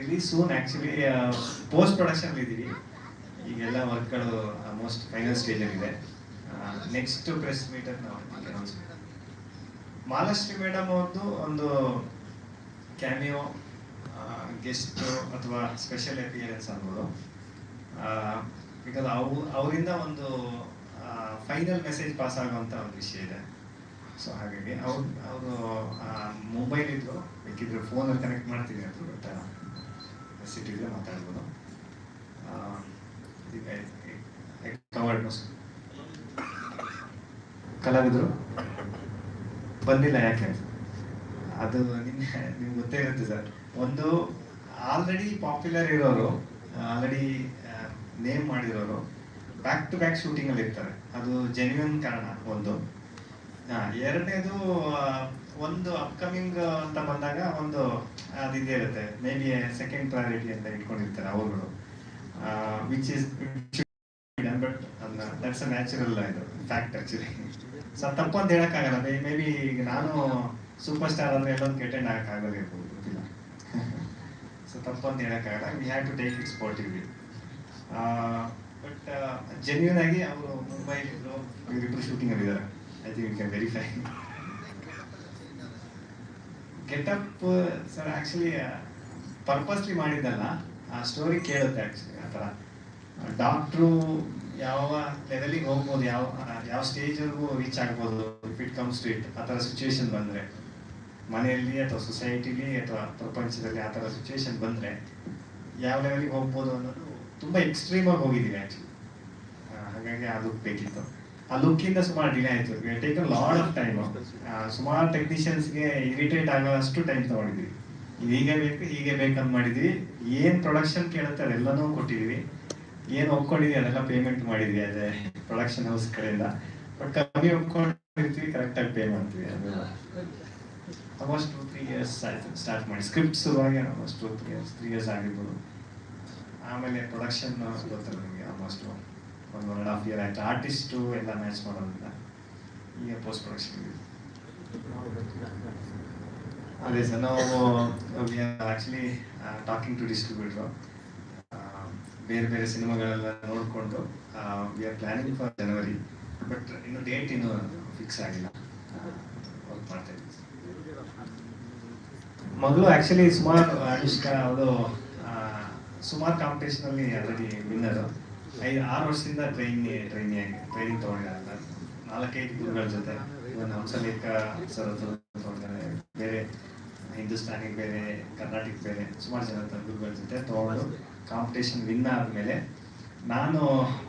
ಇಲ್ಲಿ ಸೂನ್ ಆಕ್ಚುಲಿ ಪೋಸ್ಟ್ ಪ್ರೊಡಕ್ಷನ್ ಇದ್ದೀವಿ. ಈಗೆಲ್ಲ ವರ್ಕ್ಗಳು ಆಲ್ಮೋಸ್ಟ್ ಫೈನಲ್ ಸ್ಟೇಜಲ್ಲಿದೆ ನೆಕ್ಸ್ಟ್ ಪ್ರೆಸ್ ಮೀಟರ್ ನಾವು ಅನೌನ್ಸ್ ಮಾಲಾಶ್ರೀ ಮೇಡಮ್ ಅವ್ರದ್ದು ಒಂದು ಕ್ಯಾಮಿಯೋ ಗೆಸ್ಟ್ ಅಥವಾ ಸ್ಪೆಷಲ್ ಅಪಿಯರೆನ್ಸ್ ಅನ್ಬೋದು ಬಿಕಾಸ್ ಅವು, ಅವರಿಂದ ಒಂದು ಫೈನಲ್ ಮೆಸೇಜ್ ಪಾಸ್ ಆಗುವಂತ ಒಂದು ವಿಷಯ ಇದೆ. ಸೊ ಹಾಗಾಗಿ ಅವ್ರು, ಅವರು ಮೊಬೈಲ್ ಇದ್ರು, ಬೇಕಿದ್ರೆ ಫೋನಲ್ಲಿ ಕನೆಕ್ಟ್ ಮಾಡ್ತೀನಿ ಅಂತ ಗೊತ್ತಾ? ಇದ್ರೆ ಮಾತಾಡ್ಬೋದು. ಕವರ್ಡ್ ಕಲಾವಿದರು? ಬಂದಿಲ್ಲ ಯಾಕೆ ಅದು ನಿಮ್ಗೆ ನಿಮ್ಗೆ ಗೊತ್ತೇ ಇರುತ್ತೆ ಸರ್. ಒಂದು ಆಲ್ರೆಡಿ ಪಾಪ್ಯುಲರ್ ಇರೋರು ಆಲ್ರೆಡಿ ನೇಮ್ ಮಾಡಿರೋರು ಬ್ಯಾಕ್ ಟು ಬ್ಯಾಕ್ ಶೂಟಿಂಗಲ್ಲಿ ಇರ್ತಾರೆ. ಅದು ಜೆನ್ಯೂನ್ ಕಾರಣ ಒಂದು. ಎರಡನೇದು ಒಂದು ಅಪ್ಕಮಿಂಗ್ ಅಂತ ಬಂದಾಗ ಒಂದು ಅದಿದೆ ಇರುತ್ತೆ. ಮೇ ಬಿ ಸೆಕೆಂಡ್ ಪ್ರಯಾರಿಟಿ ಅಂತ ಇಟ್ಕೊಂಡಿರ್ತಾರೆ ಅವರುಗಳು. ವಿಚ್ ಇಸ್ ಬಟ್ ಅದನ್ನ ದಟ್ಸ್ ಅ ನ್ಯಾಚುರಲ್ ಇದು ಫ್ಯಾಕ್ಟ್ ಆಕ್ಚುಲಿ ಸೊ ತಪ್ಪು ಅಂತ ಹೇಳಕ್ಕಾಗಲ್ಲ. ಮೇ ಬಿ ಈಗ ನಾನು ಸೂಪರ್ ಸ್ಟಾರ್ ಅಂದ್ರೆ ಎಲ್ಲೊಂದು ಕೆಟೆಂಡ್ ಆಗಕ್ಕಾಗಲ್ಲ ಇರ್ಬೋದು ಗೊತ್ತಿಲ್ಲ. [LAUGHS] ಸೊ ತಪ್ಪು ಅಂತ ಹೇಳಕ್ಕಾಗಲ್ಲ. We have to take it sportively but genuine ಆಗಿ ಅವರು ಮುಂಬೈ ಇವರಿಬ್ಬರು ಶೂಟಿಂಗ್ ಅಲ್ಲಿ ಇದ್ದಾರೆ. I think you can verify getup sir actually purposely ಮಾಡಿದ್ದಲ್ಲ. ಆ ಸ್ಟೋರಿ ಕೇಳುತ್ತೆ ಆ್ಯಕ್ಚುಲಿ ಆ ಥರ. ಡಾಕ್ಟ್ರು ಯಾವ ಲೆವೆಲಿಗೆ ಹೋಗ್ಬೋದು, ಯಾವ ಯಾವ ಸ್ಟೇಜ್ವರೆಗೂ ರೀಚ್ ಆಗ್ಬೋದು if it comes to it ಆ ಥರ ಸಿಚುವೇಶನ್ ಬಂದರೆ, ಮನೆಯಲ್ಲಿ ಅಥವಾ ಸೊಸೈಟಿಲಿ ಅಥವಾ ಪ್ರಪಂಚದಲ್ಲಿ ಆ ಥರ ಸಿಚುವೇಶನ್ ಬಂದರೆ ಯಾವ ಲೆವೆಲಿಗೆ ಹೋಗ್ಬೋದು ಅನ್ನೋದು ತುಂಬ ಎಕ್ಸ್ಟ್ರೀಮಾಗಿ ಹೋಗಿದ್ದೀವಿ ಆ್ಯಕ್ಚುಲಿ ಹಾಗಾಗಿ ಆ ಲುಕ್ ಬೇಕಿತ್ತು. ಆ ಲುಕ್ಕಿಂದ ಸುಮಾರು ಡಿಲೇ ಆಯಿತು. ಟೇಕ್ ಲಾಡ್ ಆಫ್ ಟೈಮ್ ಸುಮಾರು ಟೆಕ್ನಿಷಿಯನ್ಸ್ಗೆ ಇರಿಟೇಟ್ ಆಗೋಷ್ಟು ಟೈಮ್ ತಗೊಂಡಿದ್ವಿ ಇದು ಹೀಗೆ ಬೇಕು, ಹೀಗೆ ಬೇಕಂತ ಮಾಡಿದ್ವಿ ಏನು ಪ್ರೊಡಕ್ಷನ್ ಕೇಳುತ್ತೆ ಅದೆಲ್ಲನೂ ಕೊಟ್ಟಿದ್ವಿ ಏನು ಒಪ್ಕೊಂಡಿದ್ವಿ ಅದೆಲ್ಲ ಪೇಮೆಂಟ್ ಮಾಡಿದ್ವಿ ಅದೇ ಪ್ರೊಡಕ್ಷನ್ ಹೌಸ್ ಕಡೆಯಿಂದ. ಬಟ್ ಕಮ್ಮಿ ಒಪ್ಕೊಂಡಿರ್ತೀವಿ ಕರೆಕ್ಟಾಗಿ ಪೇ ಮಾಡ್ತೀವಿ. ಅದು ಆಲ್ಮೋಸ್ಟ್ ಟೂ ತ್ರೀ ಇಯರ್ಸ್ ಆಯ್ತು ಸ್ಟಾರ್ಟ್ ಮಾಡಿ. ಸ್ಕ್ರಿಪ್ಟ್ ಶುರುವಾಗಿ almost two three years three years ಆಗಿರ್ಬೋದು. ಆಮೇಲೆ ಪ್ರೊಡಕ್ಷನ್ ಗೊತ್ತಲ್ಲ ನಿಮಗೆ ಆಲ್ಮೋಸ್ಟ್ ಒಂದು ಒನ್ ಆ್ಯಂಡ್ ಹಾಫ್ ಇಯರ್ ಆಯ್ತು. ಆರ್ಟಿಸ್ಟು ಎಲ್ಲ ಮ್ಯಾಚ್ ಮಾಡೋದ್ರಿಂದ ಈಗ ಪೋಸ್ಟ್ ಪ್ರೊಡಕ್ಷನ್ ಅದೇ ಸರ್, ನಾವು ಆ್ಯಕ್ಚುಲಿ ಟಾಕಿಂಗ್ ಟು ಡಿಸ್ಟ್ರಿಬ್ಯೂಟ್ರು ಬೇರೆ ಬೇರೆ ಸಿನಿಮಾಗಳೆಲ್ಲ ನೋಡಿಕೊಂಡು we are planning for January but ಇನ್ನು ಡೇಟ್ ಇನ್ನೂ ಫಿಕ್ಸ್ ಆಗಿಲ್ಲ. ವರ್ಕ್ ಮಾಡ್ತಾ ಇದ್ದೀನಿ ಮಗಳು ಆ್ಯಕ್ಚುಲಿ ಸುಮಾರು, ಅನುಷ್ಕಾ ಅವಳು ಸುಮಾರು ಕಾಂಪಿಟೇಷನಲ್ಲಿ ಆಲ್ರೆಡಿ ವಿನ್ನರು ಐದು ಆರು ವರ್ಷದಿಂದ ಟ್ರೈನ್ ಟ್ರೈನಿಂಗ್ ಟ್ರೈನಿಂಗ್ ತೊಗೊಂಡಿದ್ದಾರೆ ನಾಲ್ಕೈದು ಗುರುಗಳ ಜೊತೆ. ಇವನ್ ಹಂಸಲೇಖ ಸರ್ ತೊಗೊಂಡಿದ್ದಾರೆ. ಬೇರೆ ಹಿಂದೂಸ್ತಾನಿ ಬೇರೆ ಕರ್ನಾಟಕ ಬೇರೆ ಸುಮಾರು ಜನ ಗುರುಗಳ ಜೊತೆ ತೊಗೊಂಡು ಕಾಂಪಿಟೇಷನ್ ವಿನ್ ಆದಮೇಲೆ ನಾನು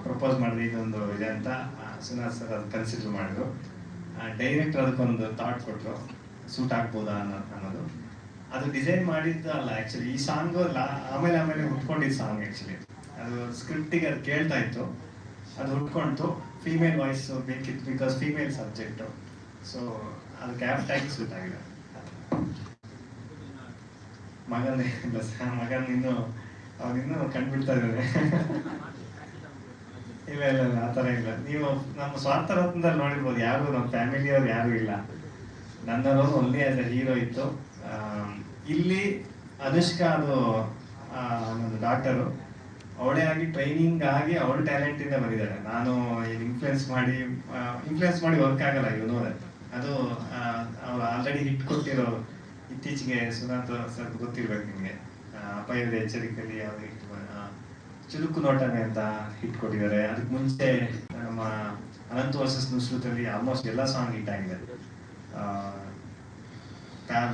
ಪ್ರಪೋಸ್ ಮಾಡಿದೆ ಇದೊಂದು ಇದೆ ಅಂತ ಸುನಾಥ್ ಸರ್ ಅದು ಕನ್ಸಿಡರ್ ಮಾಡಿದ್ರು. ಡೈರೆಕ್ಟ್ ಅದಕ್ಕೊಂದು ಥಾಟ್ ಕೊಟ್ಟರು ಸೂಟ್ ಆಗ್ಬೋದಾ? ಅನ್ನೋ ಅನ್ನೋದು. ಅದು ಡಿಸೈನ್ ಮಾಡಿದ್ದು ಅಲ್ಲ ಆ್ಯಕ್ಚುಲಿ ಈ ಸಾಂಗು ಆಮೇಲೆ ಆಮೇಲೆ ಹುಟ್ಕೊಂಡಿದ್ದ ಸಾಂಗ್ ಆ್ಯಕ್ಚುಲಿ ಅದು ಸ್ಕ್ರಿಪ್ಟಿಗೆ ಅದು ಕೇಳ್ತಾ ಇತ್ತು. ಅದು ಹುಟ್ಕೊಳ್ತು ಫೀಮೇಲ್ ವಾಯ್ಸ್ ಬೇಕಿತ್ತು ಬಿಕಾಸ್ ಫೀಮೇಲ್ ಸಬ್ಜೆಕ್ಟು ಸೊ ಅದು ಕ್ಯಾಪ್ ಆಗಿ ಸೂಟ್ ಆಗಿದೆ ಮಗನ ಇಲ್ಲ ಸರ್ ಮಗನ ಇನ್ನು ಕಂಡುಬಿಡ್ತಾ ಇದ್ದಾರೆ ಇಲ್ಲ ಇಲ್ಲ ಇಲ್ಲ, ಆ ಥರ ಇಲ್ಲ. ನೀವು ನಮ್ಮ ಸ್ವಾರ್ಥ ರತ್ನದಲ್ಲಿ ನೋಡಿರ್ಬೋದು, ಯಾರು ನಮ್ಮ ಫ್ಯಾಮಿಲಿಯವ್ರು ಯಾರು ಇಲ್ಲ. ನನ್ನವರು ಅ ಹೀರೋ ಇತ್ತು. ಇಲ್ಲಿ ಅನುಷ್ಕಾ ಅದು ನನ್ನ ಡಾಕ್ಟರು ಅವಳೇ ಆಗಿ ಟ್ರೈನಿಂಗ್ ಆಗಿ ಅವಳ ಟ್ಯಾಲೆಂಟ್ ಇಂದ ಬಂದಿದ್ದಾಳೆ. ನಾನು ಇನ್ಫ್ಲುಯೆನ್ಸ್ ಮಾಡಿ ಇನ್ಫ್ಲುಯೆನ್ಸ್ ಮಾಡಿ ವರ್ಕ್ ಆಗಲ್ಲ ಇವನು ಅದು ಅವ್ರು ಆಲ್ರೆಡಿ ಹಿಟ್ ಕೊಟ್ಟಿರೋ ಇತ್ತೀಚೆಗೆ ಸುನಾಥ್ ಸರ್ ಗೊತ್ತಿರ್ಬೇಕು ನಿಮಗೆ. ಅಪಾಯದ ಎಚ್ಚರಿಕೆಯಲ್ಲಿ ಯಾವುದೇ ಚುರುಕು ನೋಟನೆ ಅಂತ ಹಿಟ್ ಕೊಟ್ಟಿದ್ದಾರೆ ಅದಕ್ಕೆ ಮುಂಚೆ ನಮ್ಮ ಅನಂತ ವರ್ಷಸ್ ನುಸ್ರುತಲ್ಲಿ ಆಲ್ಮೋಸ್ಟ್ ಎಲ್ಲ ಸಾಂಗ್ ಹಿಟ್ ಆಗಿದೆ.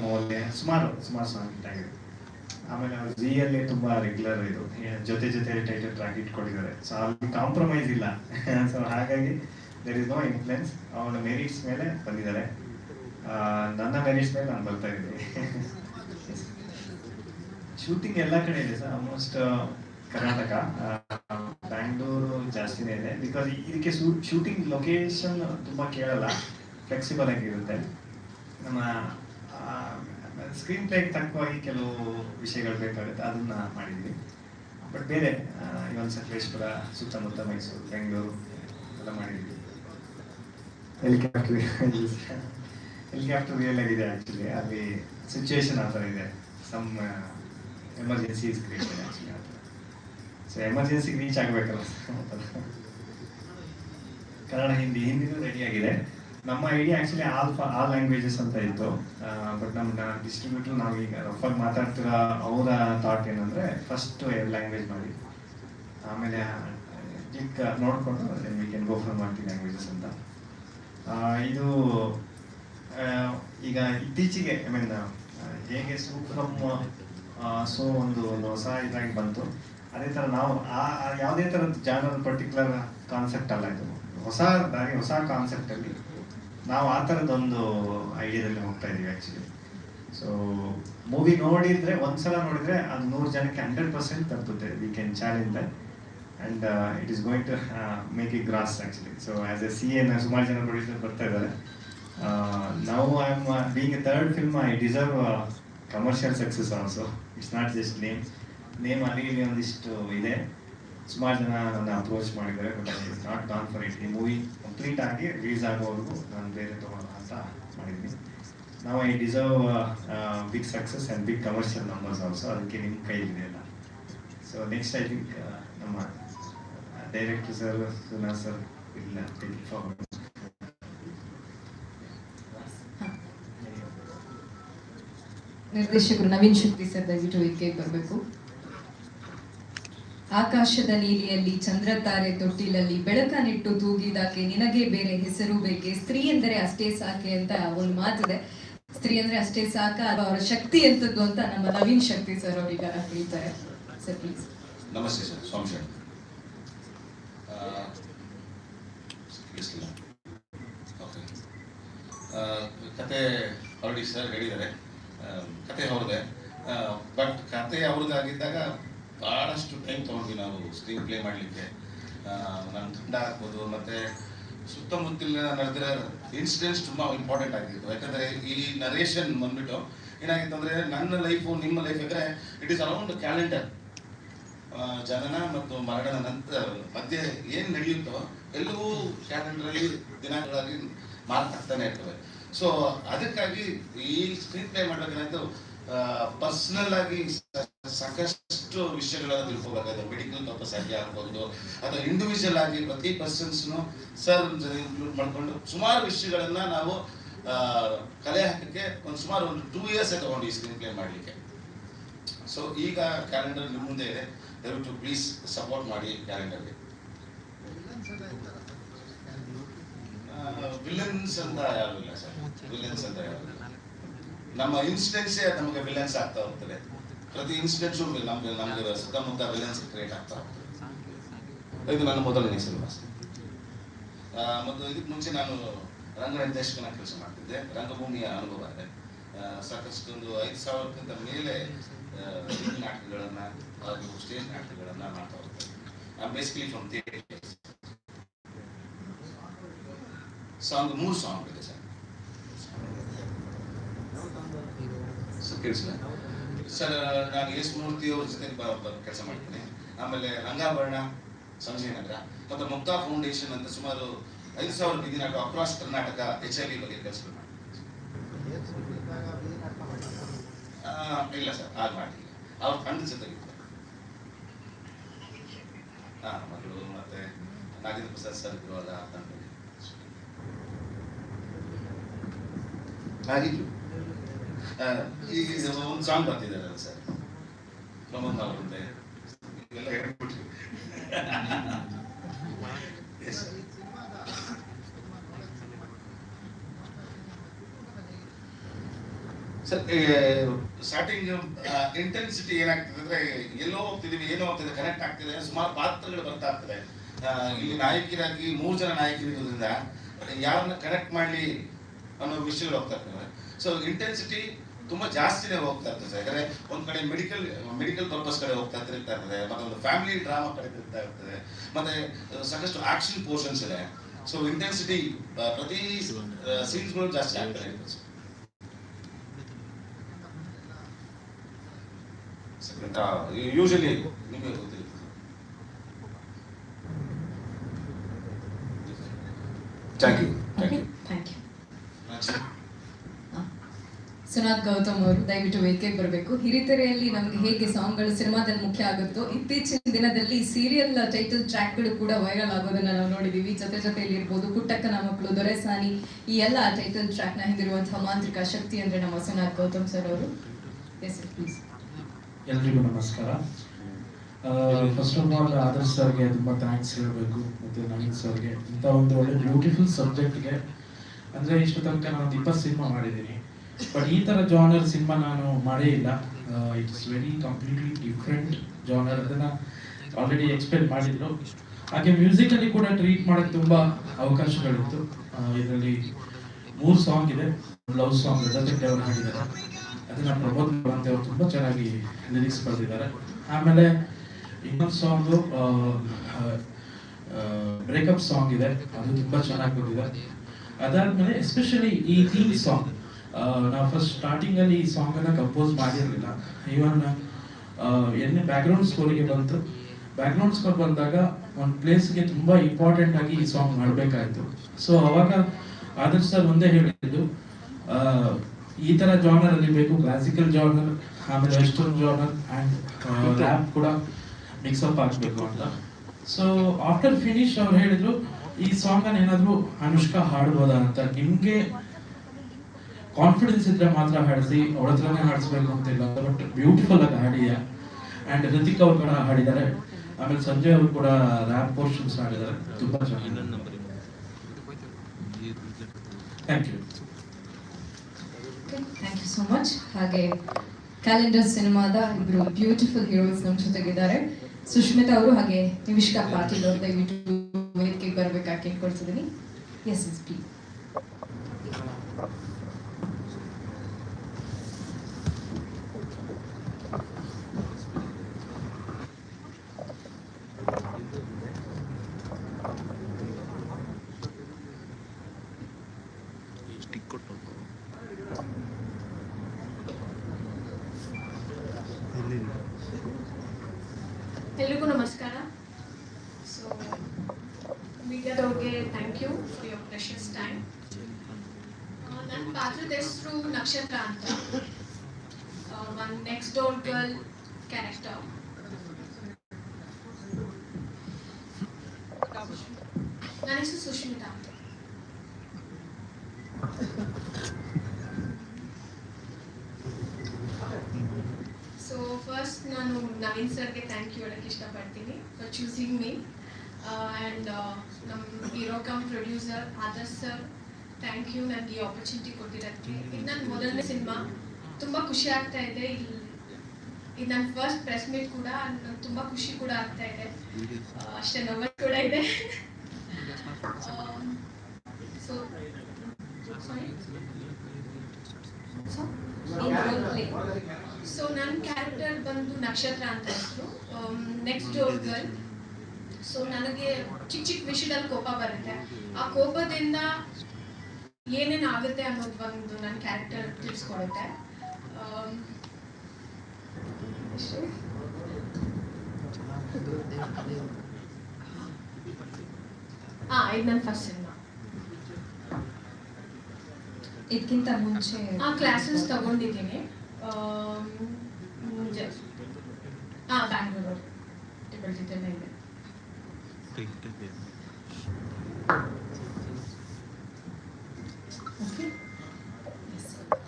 ಮೋಲೆ ಸುಮಾರು ಸುಮಾರು ಸಾಂಗ್ ಹಿಟ್ ಆಗಿದೆ. ಆಮೇಲೆ ಅವ್ರು ಜಿಯಲ್ಲಿ ತುಂಬಾ ರೆಗ್ಯುಲರ್ ಇದು. ಜೊತೆ ಜೊತೆ ಟೈಟಲ್ ಟ್ರ್ಯಾಕ್ ಇಟ್ಕೊಂಡಿದ್ದಾರೆ ಸೊ ಅಲ್ಲಿ ಕಾಂಪ್ರಮೈಸ್ ಇಲ್ಲ. [LAUGHS] ಸೊ ಹಾಗಾಗಿ ದೇರ್ ಇಸ್ ನೋ ಇನ್ಫ್ಲುಯೆನ್ಸ್ ಅವನ ಮೆರಿಟ್ಸ್ ಮೇಲೆ ಬಂದಿದ್ದಾರೆ. ನನ್ನ ಮೆರಿಟ್ಸ್ ಮೇಲೆ ನಾನು ಬರ್ತಾ ಇದ್ದೀನಿ. [LAUGHS] ಶೂಟಿಂಗ್ ಎಲ್ಲ ಕಡೆ ಇದೆ ಸರ್ ಆಲ್ಮೋಸ್ಟ್ ಕರ್ನಾಟಕ. ಬ್ಯಾಂಗ್ಳೂರು ಜಾಸ್ತಿನೇ ಇದೆ. ಬಿಕಾಸ್ ಇದಕ್ಕೆ ಶೂಟಿಂಗ್ ಲೊಕೇಶನ್ ತುಂಬಾ ಕೇಳಲ್ಲ. ಫ್ಲೆಕ್ಸಿಬಲ್ ಆಗಿರುತ್ತೆ. ನಮ್ಮ ಸ್ಕ್ರೀನ್ ಪ್ಲೇಗೆ ತಕ್ಕವಾಗಿ ಕೆಲವು ವಿಷಯಗಳು ಬೇಕಾಗುತ್ತೆ. ಅದನ್ನ ಮಾಡಿದ್ವಿ. ಬಟ್ ಬೇರೆ ಇವನ್ ಸಕಲೇಶ್ಪುರ ಸುತ್ತಮುತ್ತ ಮೈಸೂರು ಬೆಂಗಳೂರು ಎಲ್ಲ ಮಾಡಿದ್ವಿ. ಹೆಲಿಕಾಪ್ಟರ್ ಹೆಲಿಕಾಪ್ಟರ್ ರಿಯಲ್ ಆಗಿದೆ ಆ್ಯಕ್ಚುಲಿ ಅಲ್ಲಿ ಸಿಚುವೇಶನ್ ಆ ಥರ ಇದೆ. Some emergency is created actually ಆ ಸೊ ಎಮರ್ಜೆನ್ಸಿಗೆ ರೀಚ್ ಆಗಬೇಕಲ್ಲ ಕನ್ನಡ ಹಿಂದಿ ಹಿಂದಿನೂ ರೆಡಿ ಆಗಿದೆ. ನಮ್ಮ idea actually all all languages ಅಂತ ಇತ್ತು. ಬಟ್ ನಮ್ಮ ಡಿಸ್ಟ್ರಿಬ್ಯೂಟರ್ ನಾವೀಗ ರಫಾಗಿ ಮಾತಾಡ್ತಿರೋ ಅವರ ಥಾಟ್ ಏನಂದ್ರೆ ಫಸ್ಟ್ ಲ್ಯಾಂಗ್ವೇಜ್ ಮಾಡಿ. ಆಮೇಲೆ ಕ್ಲಿಕ್ ನೋಡಿಕೊಂಡು we can go for multi languages ಅಂತ. ಆ, ಇದು ಈಗ ಇತ್ತೀಚೆಗೆ ಐ ಮೀನ್ ಹೇಗೆ ಸೂಕ್ರಮ್ ಸೊ ಒಂದು ಒಂದು ಹೊಸ ಇದಾಗಿ ಬಂತು. ಅದೇ ಥರ ನಾವು ಆ ಯಾವುದೇ ಥರದ ಜಾನರ್ ಪರ್ಟಿಕ್ಯುಲರ್ ಕಾನ್ಸೆಪ್ಟ್ ಅಲ್ಲ ಇದು. ಹೊಸ ದಾರಿ, ಹೊಸ ಕಾನ್ಸೆಪ್ಟಲ್ಲಿ ನಾವು ಆ ಥರದ್ದೊಂದು ಐಡಿಯಾದಲ್ಲಿ ಹೋಗ್ತಾ ಇದ್ದೀವಿ ಆ್ಯಕ್ಚುಲಿ ಸೊ ಮೂವಿ ನೋಡಿದರೆ, ಒಂದ್ಸಲ ನೋಡಿದರೆ ಅದು ನೂರು ಜನಕ್ಕೆ ಹಂಡ್ರೆಡ್ ಪರ್ಸೆಂಟ್ ತಪ್ಪುತ್ತೆ we can challenge that and it is going to make it gross actually so as a C N ಸುಮಾರು ಜನ ಪ್ರೊಡ್ಯೂಸರ್ ಬರ್ತಾ ಇದ್ದಾರೆ. ನಾವು I am being a third film I deserve commercial success also it's not just name name ಅಲ್ಲಿ ಇಲ್ಲಿ ಒಂದಿಷ್ಟು ಇದೆ. ಸುಮಾರು ಜನ ನನ್ನ ಅಪ್ರೋಚ್ ಮಾಡಿದ್ದಾರೆ but it's not done for it ಈ ಮೂವಿ ಕಂಪ್ಲೀಟ್ ಆಗಿ ರಿಲೀಸ್ ಆಗೋವರೆಗೂ ನಾನು ಬೇರೆ ತೊಗೊಳ್ಳೋಣ ಅಂತ ಮಾಡಿದ್ದೀನಿ. ನಾವು I deserve big success and big commercial numbers also ಅದಕ್ಕೆ ನಿಮ್ಮ ಕೈಲಿದೆ ಅಲ್ಲ. ಸೊ ನೆಕ್ಸ್ಟ್ ಐ ಥಿಂಕ್ ನಮ್ಮ ಡೈರೆಕ್ಟರ್ ಸರ್ ಸುನಾ ಸರ್ ಇಲ್ಲ ಟೇಕ್ ಫಾರ್ವರ್ಡ್ ನಿರ್ದೇಶಕರು ನವೀನ್ ಶಕ್ತಿ ಸರ್ ದಯವಿಟ್ಟು ವೇದಿಕೆಗೆ ಬರಬೇಕು. ಆಕಾಶದ ನೀಲಿಯಲ್ಲಿ, ಚಂದ್ರ ತಾರೆ ತೊಟ್ಟಿಲಲ್ಲಿ ಬೆಳಕನಿಟ್ಟು ತೂಗಿದಾಕೆ ನಿನಗೆ ಬೇರೆ ಹೆಸರು ಬೇಕೆ? ಸ್ತ್ರೀ ಎಂದರೆ ಅಷ್ಟೇ ಸಾಕೆ ಅಂತ ಒಂದು ಮಾತಿದೆ. ಸ್ತ್ರೀ ಅಂದ್ರೆ ಅಷ್ಟೇ ಸಾಕ ಅವರ ಶಕ್ತಿ ಎಂತದ್ದು ಅಂತ ನಮ್ಮ ನವೀನ್ ಶಕ್ತಿ ಸರ್ ಅವರೀಗ ಹೇಳ್ತಾರೆ. ಸರ್ ಪ್ಲೀಸ್ ನಮಸ್ತೆ ಸರ್, ಸ್ವಾಮಿ ಕತೆ ಆಲ್ರೆಡಿ ಸರ್ ಹೇಳಿದ್ದಾರೆ. ಕತೆ ಅವ್ರದ್ದೇ. ಬಟ್ ಕತೆ ಅವ್ರದ್ದಾಗಿದ್ದಾಗ ಭಾಳಷ್ಟು ಟೈಮ್ ತೊಗೊಂಡ್ವಿ ನಾವು ಸ್ಕ್ರೀನ್ ಪ್ಲೇ ಮಾಡಲಿಕ್ಕೆ. ನನ್ನ ತಂಡ ಹಾಕ್ಬೋದು ಮತ್ತು ಸುತ್ತಮುತ್ತಲಿನ ನಡೆದಿರೋ ಇನ್ಸಿಡೆಂಟ್ಸ್ ತುಂಬ ಇಂಪಾರ್ಟೆಂಟ್ ಆಗಿತ್ತು. ಯಾಕಂದರೆ ಈ ನರೇಷನ್ ಬಂದ್ಬಿಟ್ಟು ಏನಾಗಿತ್ತು ಅಂದರೆ ನನ್ನ ಲೈಫು ನಿಮ್ಮ ಲೈಫ್ ಅಂದರೆ ಇಟ್ ಈಸ್ ಅರೌಂಡ್ ಕ್ಯಾಲೆಂಡರ್ ಜನನ ಮತ್ತು ಮರಣದ ನಂತರ ಮಧ್ಯೆ ಏನು ನಡೆಯುತ್ತೋ ಎಲ್ಲವೂ ಕ್ಯಾಲೆಂಡರಲ್ಲಿ ಮಾರ್ಕ್ ಆಗ್ತಾನೆ ಇರ್ತವೆ. ಸೊ ಅದಕ್ಕಾಗಿ ಈ ಸ್ಕ್ರೀನ್ ಪ್ಲೇ ಮಾಡ್ಬೇಕಾಯ್ತು ಪರ್ಸನಲ್ ಆಗಿ ಸಾಕಷ್ಟು ವಿಷಯಗಳನ್ನ ತಿಳ್ಕೊಬೇಕಾಯ್ತು ಮೆಡಿಕಲ್ ಪರ್ಪಸ್ ಆಗಿ ಆಗ್ಬೋದು ಅಥವಾ ಇಂಡಿವಿಜುವಲ್ ಆಗಿ ಪ್ರತಿ ಪರ್ಸನ್ಸ್ನು ಸರ್ ಇನ್ಕ್ಲೂಡ್ ಮಾಡಿಕೊಂಡು ಸುಮಾರು ವಿಷಯಗಳನ್ನ ನಾವು ಕಲೆ ಹಾಕಕ್ಕೆ ಒಂದು ಸುಮಾರು ಒಂದು ಟೂ ಇಯರ್ಸ್ ತಗೊಂಡು ಈ ಸ್ಕ್ರೀನ್ ಪ್ಲೇ ಮಾಡಲಿಕ್ಕೆ. ಸೊ ಈಗ ಕ್ಯಾಲೆಂಡರ್ ನಿಮ್ಮ ಮುಂದೆ ಇದೆ. ದಯವಿಟ್ಟು ಪ್ಲೀಸ್ ಸಪೋರ್ಟ್ ಮಾಡಿ ಕ್ಯಾಲೆಂಡರ್ಗೆ ವಿಲನ್ಸ್ ಅಂತ ಯಾರು ಇಲ್ಲ ಸರ್ ವಿಲನ್ಸ್ ಅಂತ ನಮ್ಮ ಇನ್ಸಿಡೆನ್ಸೇ ನಮಗೆ ವಿಲನ್ಸ್ ಆಗ್ತಾ ಹೋಗ್ತದೆ. ಪ್ರತಿ ಇನ್ಸಿಡೆನ್ಸ್ ನಮ್ಗೆ ನಮಗೆ ಸುತ್ತಮುತ್ತ ವಿಲನ್ಸ್ ಕ್ರಿಯೇಟ್ ಆಗ್ತಾ ಹೋಗ್ತದೆ. ಇದು ನನ್ನ ಮೊದಲನೇ ಸಿನಿಮಾ ಆ, ಮತ್ತು ಇದಕ್ಕೆ ಮುಂಚೆ ನಾನು ರಂಗ ನಿರ್ದೇಶಕನ ಕೆಲಸ ಮಾಡ್ತಿದ್ದೆ. ರಂಗಭೂಮಿಯ ಅನುಭವ ಇದೆ. ಸಾಕಷ್ಟು ಒಂದು ಐದು ಸಾವಿರಕ್ಕಿಂತ ಮೇಲೆ ನಾಟಕಗಳನ್ನ ಹಾಗೂ ಸ್ಟೇಜ್ ನಾಟಕಗಳನ್ನ ಮಾಡ್ತಾ ಹೋಗ್ತೇನೆ. ಬೇಸಿಕಲಿ ಫ್ರಮ್ ಥಿಯೇಟರ್ ಸಾಂಗ್ ಮೂರು ಸಾಂಗ್ ಇದೆ ಕೇಳಿಸಿಲ್ಲ ಸರ್, ನಾನು ಎಸ್ ಮೂರ್ತಿ ಅವ್ರ ಜೊತೆ ಕೆಲಸ ಮಾಡ್ತೀನಿ. ಆಮೇಲೆ ರಂಗಾಭರಣ ಸಂಜಯ್ ನಗರ ಮತ್ತು ಮುಕ್ತಾ ಫೌಂಡೇಶನ್ ಅಂತ ಸುಮಾರು ಐದು ಸಾವಿರ ನಾಟಕ across Karnataka H I V ಬಗ್ಗೆ ಕೆಲಸ ಮಾಡ್ತೀನಿ ಇಲ್ಲ ಸರ್ ಆಗ ಮಾಡಿಲ್ಲ. ಅವ್ರ ತಂಡದ ಜೊತೆಗೆ ಹಾಂ ಮಗಳು ಮತ್ತೆ ನಾಗೇಂದ್ರ ಪ್ರಸಾದ್ ಸರ್ ಇದ್ರು ಆ ಆಗಿದ್ರು ಈಗ ಒಂದು ಸಾಂಗ್ ಬರ್ತಿದೆ ಸರ್? ಪ್ರಮೋದ್ ಸ್ಟಾರ್ಟಿಂಗ್ ಇಂಟೆನ್ಸಿಟಿ ಏನಾಗ್ತದೆ ಅಂದ್ರೆ, ಎಲ್ಲೋ ಹೋಗ್ತಿದೀವಿ, ಏನೋ ಹೋಗ್ತಿದೆ ಕನೆಕ್ಟ್ ಆಗ್ತಿದೆ, ಸುಮಾರು ಪಾತ್ರಗಳು ಬರ್ತಾ ಇರ್ತದೆ ಇಲ್ಲಿ ನಾಯಕಿರಾಗಿ ಮೂರು ಜನ ನಾಯಕಿರೋದ್ರಿಂದ ಯಾರನ್ನ ಕನೆಕ್ಟ್ ಮಾಡಲಿ ಅನ್ನೋ ವಿಷಯಗಳು ಹೋಗ್ತಾ ಇರ್ತವೆ. ಸೊ ಇಂಟೆನ್ಸಿಟಿ ತುಂಬಾ ಜಾಸ್ತಿನೇ ಹೋಗ್ತಾ ಇರ್ತದೆ ಯಾಕಂದ್ರೆ ಒಂದ್ ಕಡೆ ಮೆಡಿಕಲ್ ಮೆಡಿಕಲ್ ಪರ್ಪಸ್ ಕಡೆ ಹೋಗ್ತಾ ತಿರುಗ್ತಾ ಇರ್ತದೆ ಮತ್ತೊಂದು ಫ್ಯಾಮಿಲಿ ಡ್ರಾಮಾ ಕಡೆ ತಿರುಗ್ತಾ ಇರ್ತದೆ, ಮತ್ತೆ ಸಾಕಷ್ಟು ಆಕ್ಷನ್ ಪೋರ್ಷನ್ಸ್ ಇದೆ. ಸೊ ಇಂಟೆನ್ಸಿಟಿ ಪ್ರತಿ ಸೀನ್ಸ್ಗಳು ಜಾಸ್ತಿ ಆಗ್ತಾ ಇರ್ತದೆ ಯೂಶಲಿ ನಿಮಗೆ ಗೊತ್ತಿರುತ್ತೆ thank you thank you Sunath Gautam ಅವರು, ದಯವಿಟ್ಟು ವೇದಿಕೆಗೆ ಬರಬೇಕು. ಹಿರಿತೆರೆಯಲ್ಲಿ ನಮ್ಗೆ ಹೇಗೆ ಸಾಂಗ್ಗಳು, ಸಿನಿಮಾದಲ್ಲಿ ಮುಖ್ಯ ಆಗುತ್ತೋ, ಇತ್ತೀಚಿನ ದಿನದಲ್ಲಿ ಸೀರಿಯಲ್ ಟೈಟಲ್ ಟ್ರ್ಯಾಕ್ಗಳು ಕೂಡ ವೈರಲ್ ಆಗೋದನ್ನ ನಾವು ನೋಡಿದೀವಿ. ಜೊತೆ ಜೊತೆಯಲ್ಲಿ ಇರ್ಬೋದು ಕುಟ್ಟಕ್ಕನ ಮಕ್ಕಳು, ದೊರೆಸಾನಿ, ಈ ಎಲ್ಲ ಟೈಟಲ್ ಟ್ರ್ಯಾಕ್ನ ಹಿಂದಿರುವಂತಹ ಮಾಂತ್ರಿಕ ಶಕ್ತಿ ಅಂದ್ರೆ ನಮ್ಮ ಸುನಾಥ್ ಗೌತಮ್ ಸರ್ ಅವರು. ಎಸ್ ಪ್ಲೀಸ್ ಎಲ್ರಿಗೂ ನಮಸ್ಕಾರ. ಫಸ್ಟ್ ಆಫ್ ಆಲ್ ಆದರ್ಶ್ ಸರ್ಗೆ ತುಂಬ ಥ್ಯಾಂಕ್ಸ್ ಹೇಳಬೇಕು. ಮತ್ತು ನವೀನ್ ಸರ್ಗೆ ಇಂಥ ಒಂದು ಒಳ್ಳೆ ಬ್ಯೂಟಿಫುಲ್ ಸಬ್ಜೆಕ್ಟ್ಗೆ ಅಂದರೆ ಇಷ್ಟು ತನಕ ನಾನು ಒಂದು ಇಪ್ಪತ್ತು ಸಿನಿಮಾ ಮಾಡಿದ್ದೀನಿ. ಬಟ್ ಈ ಥರ ಜಾನರ್ ಸಿನಿಮಾ ನಾನು ಮಾಡೇ ಇಲ್ಲ. It's very completely different genre ಅದನ್ನು ಆಲ್ರೆಡಿ ಎಕ್ಸ್ಪ್ಲೇನ್ ಮಾಡಿದ್ರು. ಹಾಗೆ ಮ್ಯೂಸಿಕಲ್ಲಿ ಕೂಡ ಟ್ರೀಟ್ ಮಾಡೋಕ್ಕೆ ತುಂಬ ಅವಕಾಶಗಳಿತ್ತು. ಇದರಲ್ಲಿ ಮೂರು ಸಾಂಗ್ ಇದೆ. ಲವ್ ಸಾಂಗ್ ಅದಕ್ಕೆ ಅವರು ಹಾಡಿದ್ದಾರೆ. ಅದನ್ನ ಪ್ರಮೋದ್ ಅಂತ ಅವರು ತುಂಬಾ ಚೆನ್ನಾಗಿ ಲಿರಿಕ್ಸ್ ಬರೆದಿದ್ದಾರೆ. ಆಮೇಲೆ ಇನ್ನೊಂದು ಸಾಂಗು ಬ್ರೇಕಪ್ ಸಾಂಗ್ ಇದೆ. ಅದು ತುಂಬಾ ಚೆನ್ನಾಗಿ ಬಂದಿದೆ. ಅದಾದ್ಮೇಲೆ ಎಸ್ಪೆಷಲಿ ಈ ಥೀಮ್ ಸಾಂಗ್ ನಾವು ಫಸ್ಟ್ ಸ್ಟಾರ್ಟಿಂಗ್ ಅಲ್ಲಿ ಈ ಸಾಂಗ್ ಅನ್ನ ಕಂಪೋಸ್ ಮಾಡಿರಲಿಲ್ಲ. ಇವನ್ ಎಣ್ಣೆ ಬ್ಯಾಕ್ಗ್ರೌಂಡ್ ಸ್ಕೋರಿಗೆ ಬಂತು. ಬ್ಯಾಕ್ಗ್ರೌಂಡ್ ಸ್ಕೋರ್ ಬಂದಾಗ ಒಂದು ಪ್ಲೇಸ್ಗೆ ತುಂಬಾ ಇಂಪಾರ್ಟೆಂಟ್ ಆಗಿ ಈ ಸಾಂಗ್ ಮಾಡಬೇಕಾಯ್ತು. ಸೊ ಅವಾಗ ಆದರ್ಶ್ ಸರ್ ಒಂದೇ ಹೇಳಿದ್ದು ಈ ತರ ಜಾನರ್ ಅಲ್ಲಿ ಬೇಕು ಕ್ಲಾಸಿಕಲ್ ಜಾನರ್ ಆಮೇಲೆ ವೆಸ್ಟರ್ನ್ ಜಾನರ್ ಅಂಡ್ ರ್ಯಾಪ್ ಕೂಡ ಮಿಕ್ಸಪ್ ಆಗಬೇಕು ಅಂತ. ಸೊ ಆಫ್ಟರ್ ಫಿನಿಶ್ ಅವ್ರು ಹೇಳಿದ್ರು, ಈ ಸಾಂಗ್ ಏನಾದರೂ ಏನಾದ್ರು ಅನುಷ್ಕಾ ಹಾಡ್ಬೋದಾ ಅಂತ. ನಿಮ್ಗೆ ಕಾನ್ಫಿಡೆನ್ಸ್ ಇದ್ರೆ ಮಾತ್ರ ಹಾಡಿಸಿ ಹತ್ರನೇ ಹಾಡಿಸ್ಬೇಕು ಅಂತಿಲ್ಲ ಬಟ್ ಬ್ಯೂಟಿಫುಲ್ ಆಗಿ ಹಾಡಿಯ ಅಂಡ್ ರಿತಿಕ್ ಅವ್ರು ಕೂಡ ಹಾಡಿದ್ದಾರೆ. ಆಮೇಲೆ ಸಂಜಯ್ ಅವರು ಕೂಡ ರ್ಯಾಪ್ ಪೋರ್ಷನ್ಸ್ ಹಾಡಿದ್ದಾರೆ. ತುಂಬ ಚೆನ್ನಾಗಿದೆ. Thank you thank you so much ಹಾಗೆ ಕ್ಯಾಲೆಂಡರ್ ಸಿನಿಮಾದ ಇಬ್ರು ಬ್ಯೂಟಿಫುಲ್ ಹೀರೋಸ್ ನಮ್ಮ ಜೊತೆಗಿದ್ದಾರೆ. ಸುಷ್ಮಿತಾ ಅವರು ಹಾಗೆ ನಿವಿಷ್ಕಾ ಪಾಟೀಲ್ ಅವರು ದಯವಿಟ್ಟು ವೇದಿಕೆಗೆ ಬರ್ಬೇಕಾಗಿ ಕೇಳ್ಕೊಳ್ತಿದ್ದೀನಿ. ಎಸ್ ಎಸ್ ಪ್ಲೀಸ್ ಎಲ್ರಿಗೂ ನಮಸ್ಕಾರ so ಮೀಡಿಯಾದವ್ರಿಗೆ thank you for your precious time ನನ್ನ ಪಾತ್ರದ ಹೆಸರು ನಕ್ಷತ್ರ ಅಂತ ಒಂದು ನೆಕ್ಸ್ಟ್ ಡೋರ್ ಗರ್ಲ್ ಕ್ಯಾರೆಕ್ಟರ್ ನನ್ನ ಹೆಸರು ಸುಷ್ಮಿತಾ ಅಂತ ಸೊ ಫಸ್ಟ್ ನಾನು ನವೀನ್ ಸರ್ಗೆ ಥ್ಯಾಂಕ್ ಯು ಹೇಳಕ್ಕೆ ಇಷ್ಟಪಡ್ತೀನಿ ಫಾರ್ ಚೂಸಿಂಗ್ ಮೀ ಆ್ಯಂಡ್ ನಮ್ಮ hero cum producer Adarsh sir thank you ನನಗೆ ಈ ಆಪರ್ಚುನಿಟಿ ಕೊಟ್ಟಿರೋದಕ್ಕೆ ಇದು ನನ್ನ ಮೊದಲನೇ ಸಿನಿಮಾ ತುಂಬ ಖುಷಿ ಆಗ್ತಾ ಇದೆ. ಇಲ್ಲಿ ಇದು ನನ್ನ ಫಸ್ಟ್ ಪ್ರೆಸ್ ಮೀಟ್ ಕೂಡ ನನಗೆ ತುಂಬ ಖುಷಿ ಕೂಡ ಆಗ್ತಾ ಇದೆ. ಅಷ್ಟೇ ನರ್ವಸ್ ಕೂಡ ಇದೆ. ಸೊ ಸಾರಿ ಸೊ ನನ್ನ ಕ್ಯಾರೆಕ್ಟರ್ ಬಂದು ನಕ್ಷತ್ರ ಅಂತ ಹೆಸರು. ನೆಕ್ಸ್ಟ್ ಡೋರ್ ಗರ್ಲ್ ಸೊ ನನಗೆ ಚಿಕ್ಕ ಚಿಕ್ಕ ವಿಷಯದಲ್ಲಿ ಕೋಪ ಬರುತ್ತೆ. ಆ ಕೋಪದಿಂದ ಏನೇನು ಆಗುತ್ತೆ ಅನ್ನೋದು ಒಂದು ನನ್ನ ಕ್ಯಾರೆಕ್ಟರ್ ತಿಳಿಸ್ಕೊಡುತ್ತೆ ಆಮ್, ಅಷ್ಟೇ. ಹಾ ಇದು ನನ್ನ ಫಸ್ಟ್ ಸಿನಿಮಾ ಇದಕ್ಕಿಂತ ಮುಂಚೆ ಆ ಕ್ಲಾಸಸ್ ತಗೊಂಡಿದ್ದೀನಿ. ಆಮ್, ಮುಂಚೆ. ಹಾ ಬ್ಯಾಂಗ್ಳೂರು ಟಿಬಲ್ ಜೊತೆನೇ ಇದೆ.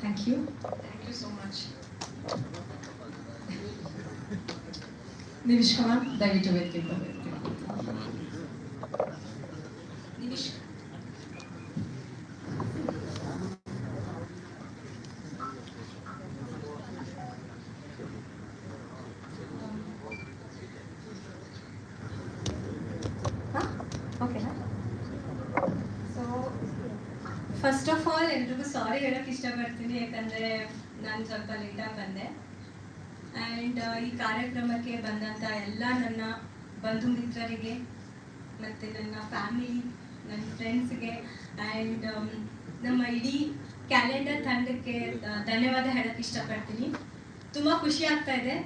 Thank you. Thank you so much. [LAUGHS] Nivishka ma'am, దయచేసి వేదికకి Nivishka. first of all, ಎಲ್ರಿಗೂ ಸಾರಿ ಹೇಳಕ್ ಇಷ್ಟಪಡ್ತೀನಿ, ಯಾಕಂದ್ರೆ ನಾನು ಸ್ವಲ್ಪ ಲೇಟಾಗಿ ಬಂದೆ. ಆ್ಯಂಡ್ ಈ ಕಾರ್ಯಕ್ರಮಕ್ಕೆ ಬಂದಂಥ ಎಲ್ಲ ನನ್ನ ಬಂಧು ಮಿತ್ರರಿಗೆ ಮತ್ತು ನನ್ನ ಫ್ಯಾಮಿಲಿ ನನ್ನ ಫ್ರೆಂಡ್ಸ್ಗೆ ಆ್ಯಂಡ್ ನಮ್ಮ ಇಡೀ ಕ್ಯಾಲೆಂಡರ್ ತಂಡಕ್ಕೆ ಧನ್ಯವಾದ ಹೇಳಕ್ಕೆ ಇಷ್ಟಪಡ್ತೀನಿ. ತುಂಬ ಖುಷಿ ಆಗ್ತಾ ಇದೆ.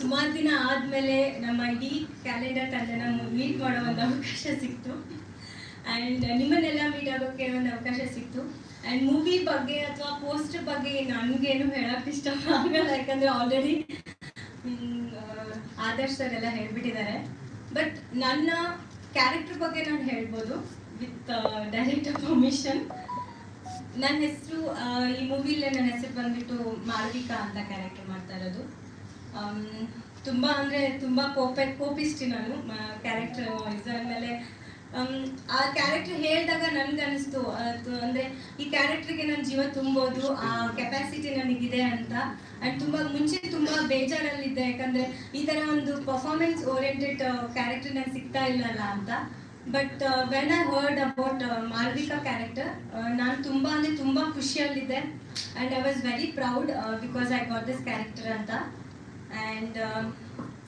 ಸುಮಾರು ದಿನ ಆದಮೇಲೆ ನಮ್ಮ ಇಡೀ ಕ್ಯಾಲೆಂಡರ್ ತಂಡನ ಮೀಟ್ ಮಾಡೋ ಒಂದು ಅವಕಾಶ ಸಿಕ್ತು. ಆ್ಯಂಡ್ ನಿಮ್ಮನ್ನೆಲ್ಲ ಮೀಟ್ ಆಗೋಕ್ಕೆ ಒಂದು ಅವಕಾಶ ಸಿಕ್ತು. ಆ್ಯಂಡ್ ಮೂವಿ ಬಗ್ಗೆ ಅಥವಾ ಪೋಸ್ಟ್ ಬಗ್ಗೆ ನನಗೇನು ಹೇಳಕ್ ಇಷ್ಟ ಆಗಲ್ಲ. ಯಾಕಂದ್ರೆ ಆಲ್ರೆಡಿ ಆದರ್ಶ್ ಸರ್ ಎಲ್ಲ ಹೇಳ್ಬಿಟ್ಟಿದ್ದಾರೆ. ಬಟ್ ನನ್ನ ಕ್ಯಾರೆಕ್ಟರ್ ಬಗ್ಗೆ ನಾನು ಹೇಳ್ಬೋದು ವಿತ್ ಡೈರೆಕ್ಟರ್ ಪರ್ಮಿಷನ್ ನನ್ನ ಹೆಸರು ಈ ಮೂವಿಲೇ ನನ್ನ ಹೆಸರು ಬಂದ್ಬಿಟ್ಟು ಮಾಳವಿಕಾ ಅಂತ ಕ್ಯಾರೆಕ್ಟರ್ ಮಾಡ್ತಾ ಇರೋದು. ತುಂಬ ಅಂದ್ರೆ ತುಂಬಾ ಕೋಪ ಕೋಪಿಸ್ಟಿ ನಾನು. ಕ್ಯಾರೆಕ್ಟರ್ ಇದ್ರ ಆಮ್, ಆ ಕ್ಯಾರೆಕ್ಟರ್ ಹೇಳಿದಾಗ ನನ್ಗನ್ನಿಸ್ತು. ಅದು ಅಂದ್ರೆ ಈ ಕ್ಯಾರೆಕ್ಟರ್ಗೆ ನನ್ನ ಜೀವ ತುಂಬೋದು, ಆ ಕೆಪಾಸಿಟಿ ನನಗಿದೆ ಅಂತ. ಅಂಡ್ ತುಂಬಾ ಮುಂಚೆ ತುಂಬಾ ಬೇಜಾರಲ್ಲಿದ್ದೆ. ಯಾಕಂದ್ರೆ ಈ ತರ ಒಂದು ಪರ್ಫಾರ್ಮೆನ್ಸ್ ಓರಿಯೆಂಟೆಡ್ ಕ್ಯಾರೆಕ್ಟರ್ ನಂಗೆ ಸಿಗ್ತಾ ಇಲ್ಲಲ್ಲ ಅಂತ. But when I heard about Malvika character ನಾನು ತುಂಬ ಅಂದರೆ ತುಂಬ ಖುಷಿಯಲ್ಲಿದ್ದೆ. And I was very proud because I got this character ಅಂತ. And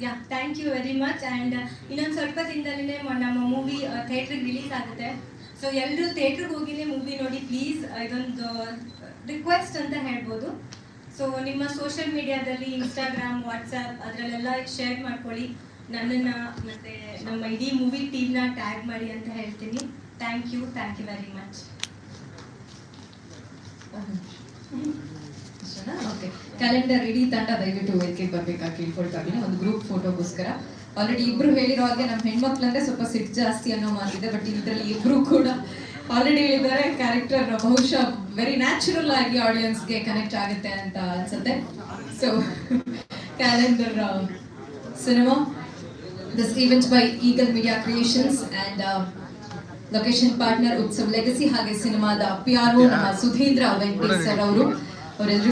yeah thank you very much and ಇನ್ನೊಂದು ಸ್ವಲ್ಪ ದಿನದಲ್ಲೇ ನಮ್ಮ ಮೂವಿ ಥಿಯೇಟ್ರಿಗೆ ರಿಲೀಸ್ ಆಗುತ್ತೆ. ಸೊ ಎಲ್ಲರೂ ಥಿಯೇಟ್ರಿಗೆ ಹೋಗಿನೇ ಮೂವಿ ನೋಡಿ ಪ್ಲೀಸ್ ಇದೊಂದು ರಿಕ್ವೆಸ್ಟ್ ಅಂತ ಹೇಳ್ಬೋದು. ಸೊ ನಿಮ್ಮ ಸೋಷಿಯಲ್ ಮೀಡಿಯಾದಲ್ಲಿ ಇನ್ಸ್ಟಾಗ್ರಾಮ್ ವಾಟ್ಸಪ್ ಅದರಲ್ಲೆಲ್ಲ ಶೇರ್ ಮಾಡ್ಕೊಳ್ಳಿ. ನನ್ನನ್ನು ಮತ್ತೆ ನಮ್ಮ ಇಡೀ ಮೂವಿ ಟೀಮ್ನ ಟ್ಯಾಗ್ ಮಾಡಿ ಅಂತ ಹೇಳ್ತೀನಿ. Thank you thank you very much okay calendar ಇಡೀ ತಂಡ ದಯವಿಟ್ಟು ವೇದಿಕೆಗೆ ಬರ್ಬೇಕಾಗಿ ಕೇಳ್ಕೊಳ್ತಾ ಒಂದು ಗ್ರೂಪ್ ಫೋಟೋಗೋಸ್ಕರ ಆಲ್ರೆಡಿ ಇಬ್ರು ಹೇಳಿರೋ ಹಾಗೆ ನಮ್ಮ ಹೆಣ್ಮಕ್ಳಂದ್ರೆ ಸ್ವಲ್ಪ ಸಿಟ್ ಜಾಸ್ತಿ ಅನ್ನೋ ಮಾತಿದೆ ಬಟ್ ಇದರಲ್ಲಿ ಇಬ್ರು ಕೂಡ ಆಲ್ರೆಡಿ ಹೇಳಿದ್ದಾರೆ. ಕ್ಯಾರೆಕ್ಟರ್ ಬಹುಶಃ ವೆರಿ ನ್ಯಾಚುರಲ್ ಆಗಿ ಆಡಿಯನ್ಸ್ಗೆ ಕನೆಕ್ಟ್ ಆಗುತ್ತೆ ಅಂತ ಅನ್ಸುತ್ತೆ. So calendar cinema this event by eagle media creations and location partner Utsav legacy ಹಾಗೆ ಸಿನಿಮಾದ ಪಿ ಆರ್ ನಮ್ಮ ಸುಧೀಂದ್ರ ವೆಂಕಟೇಶ್ ಸರ್ ಅವರು. ಅವರೆಲ್ಲರೂ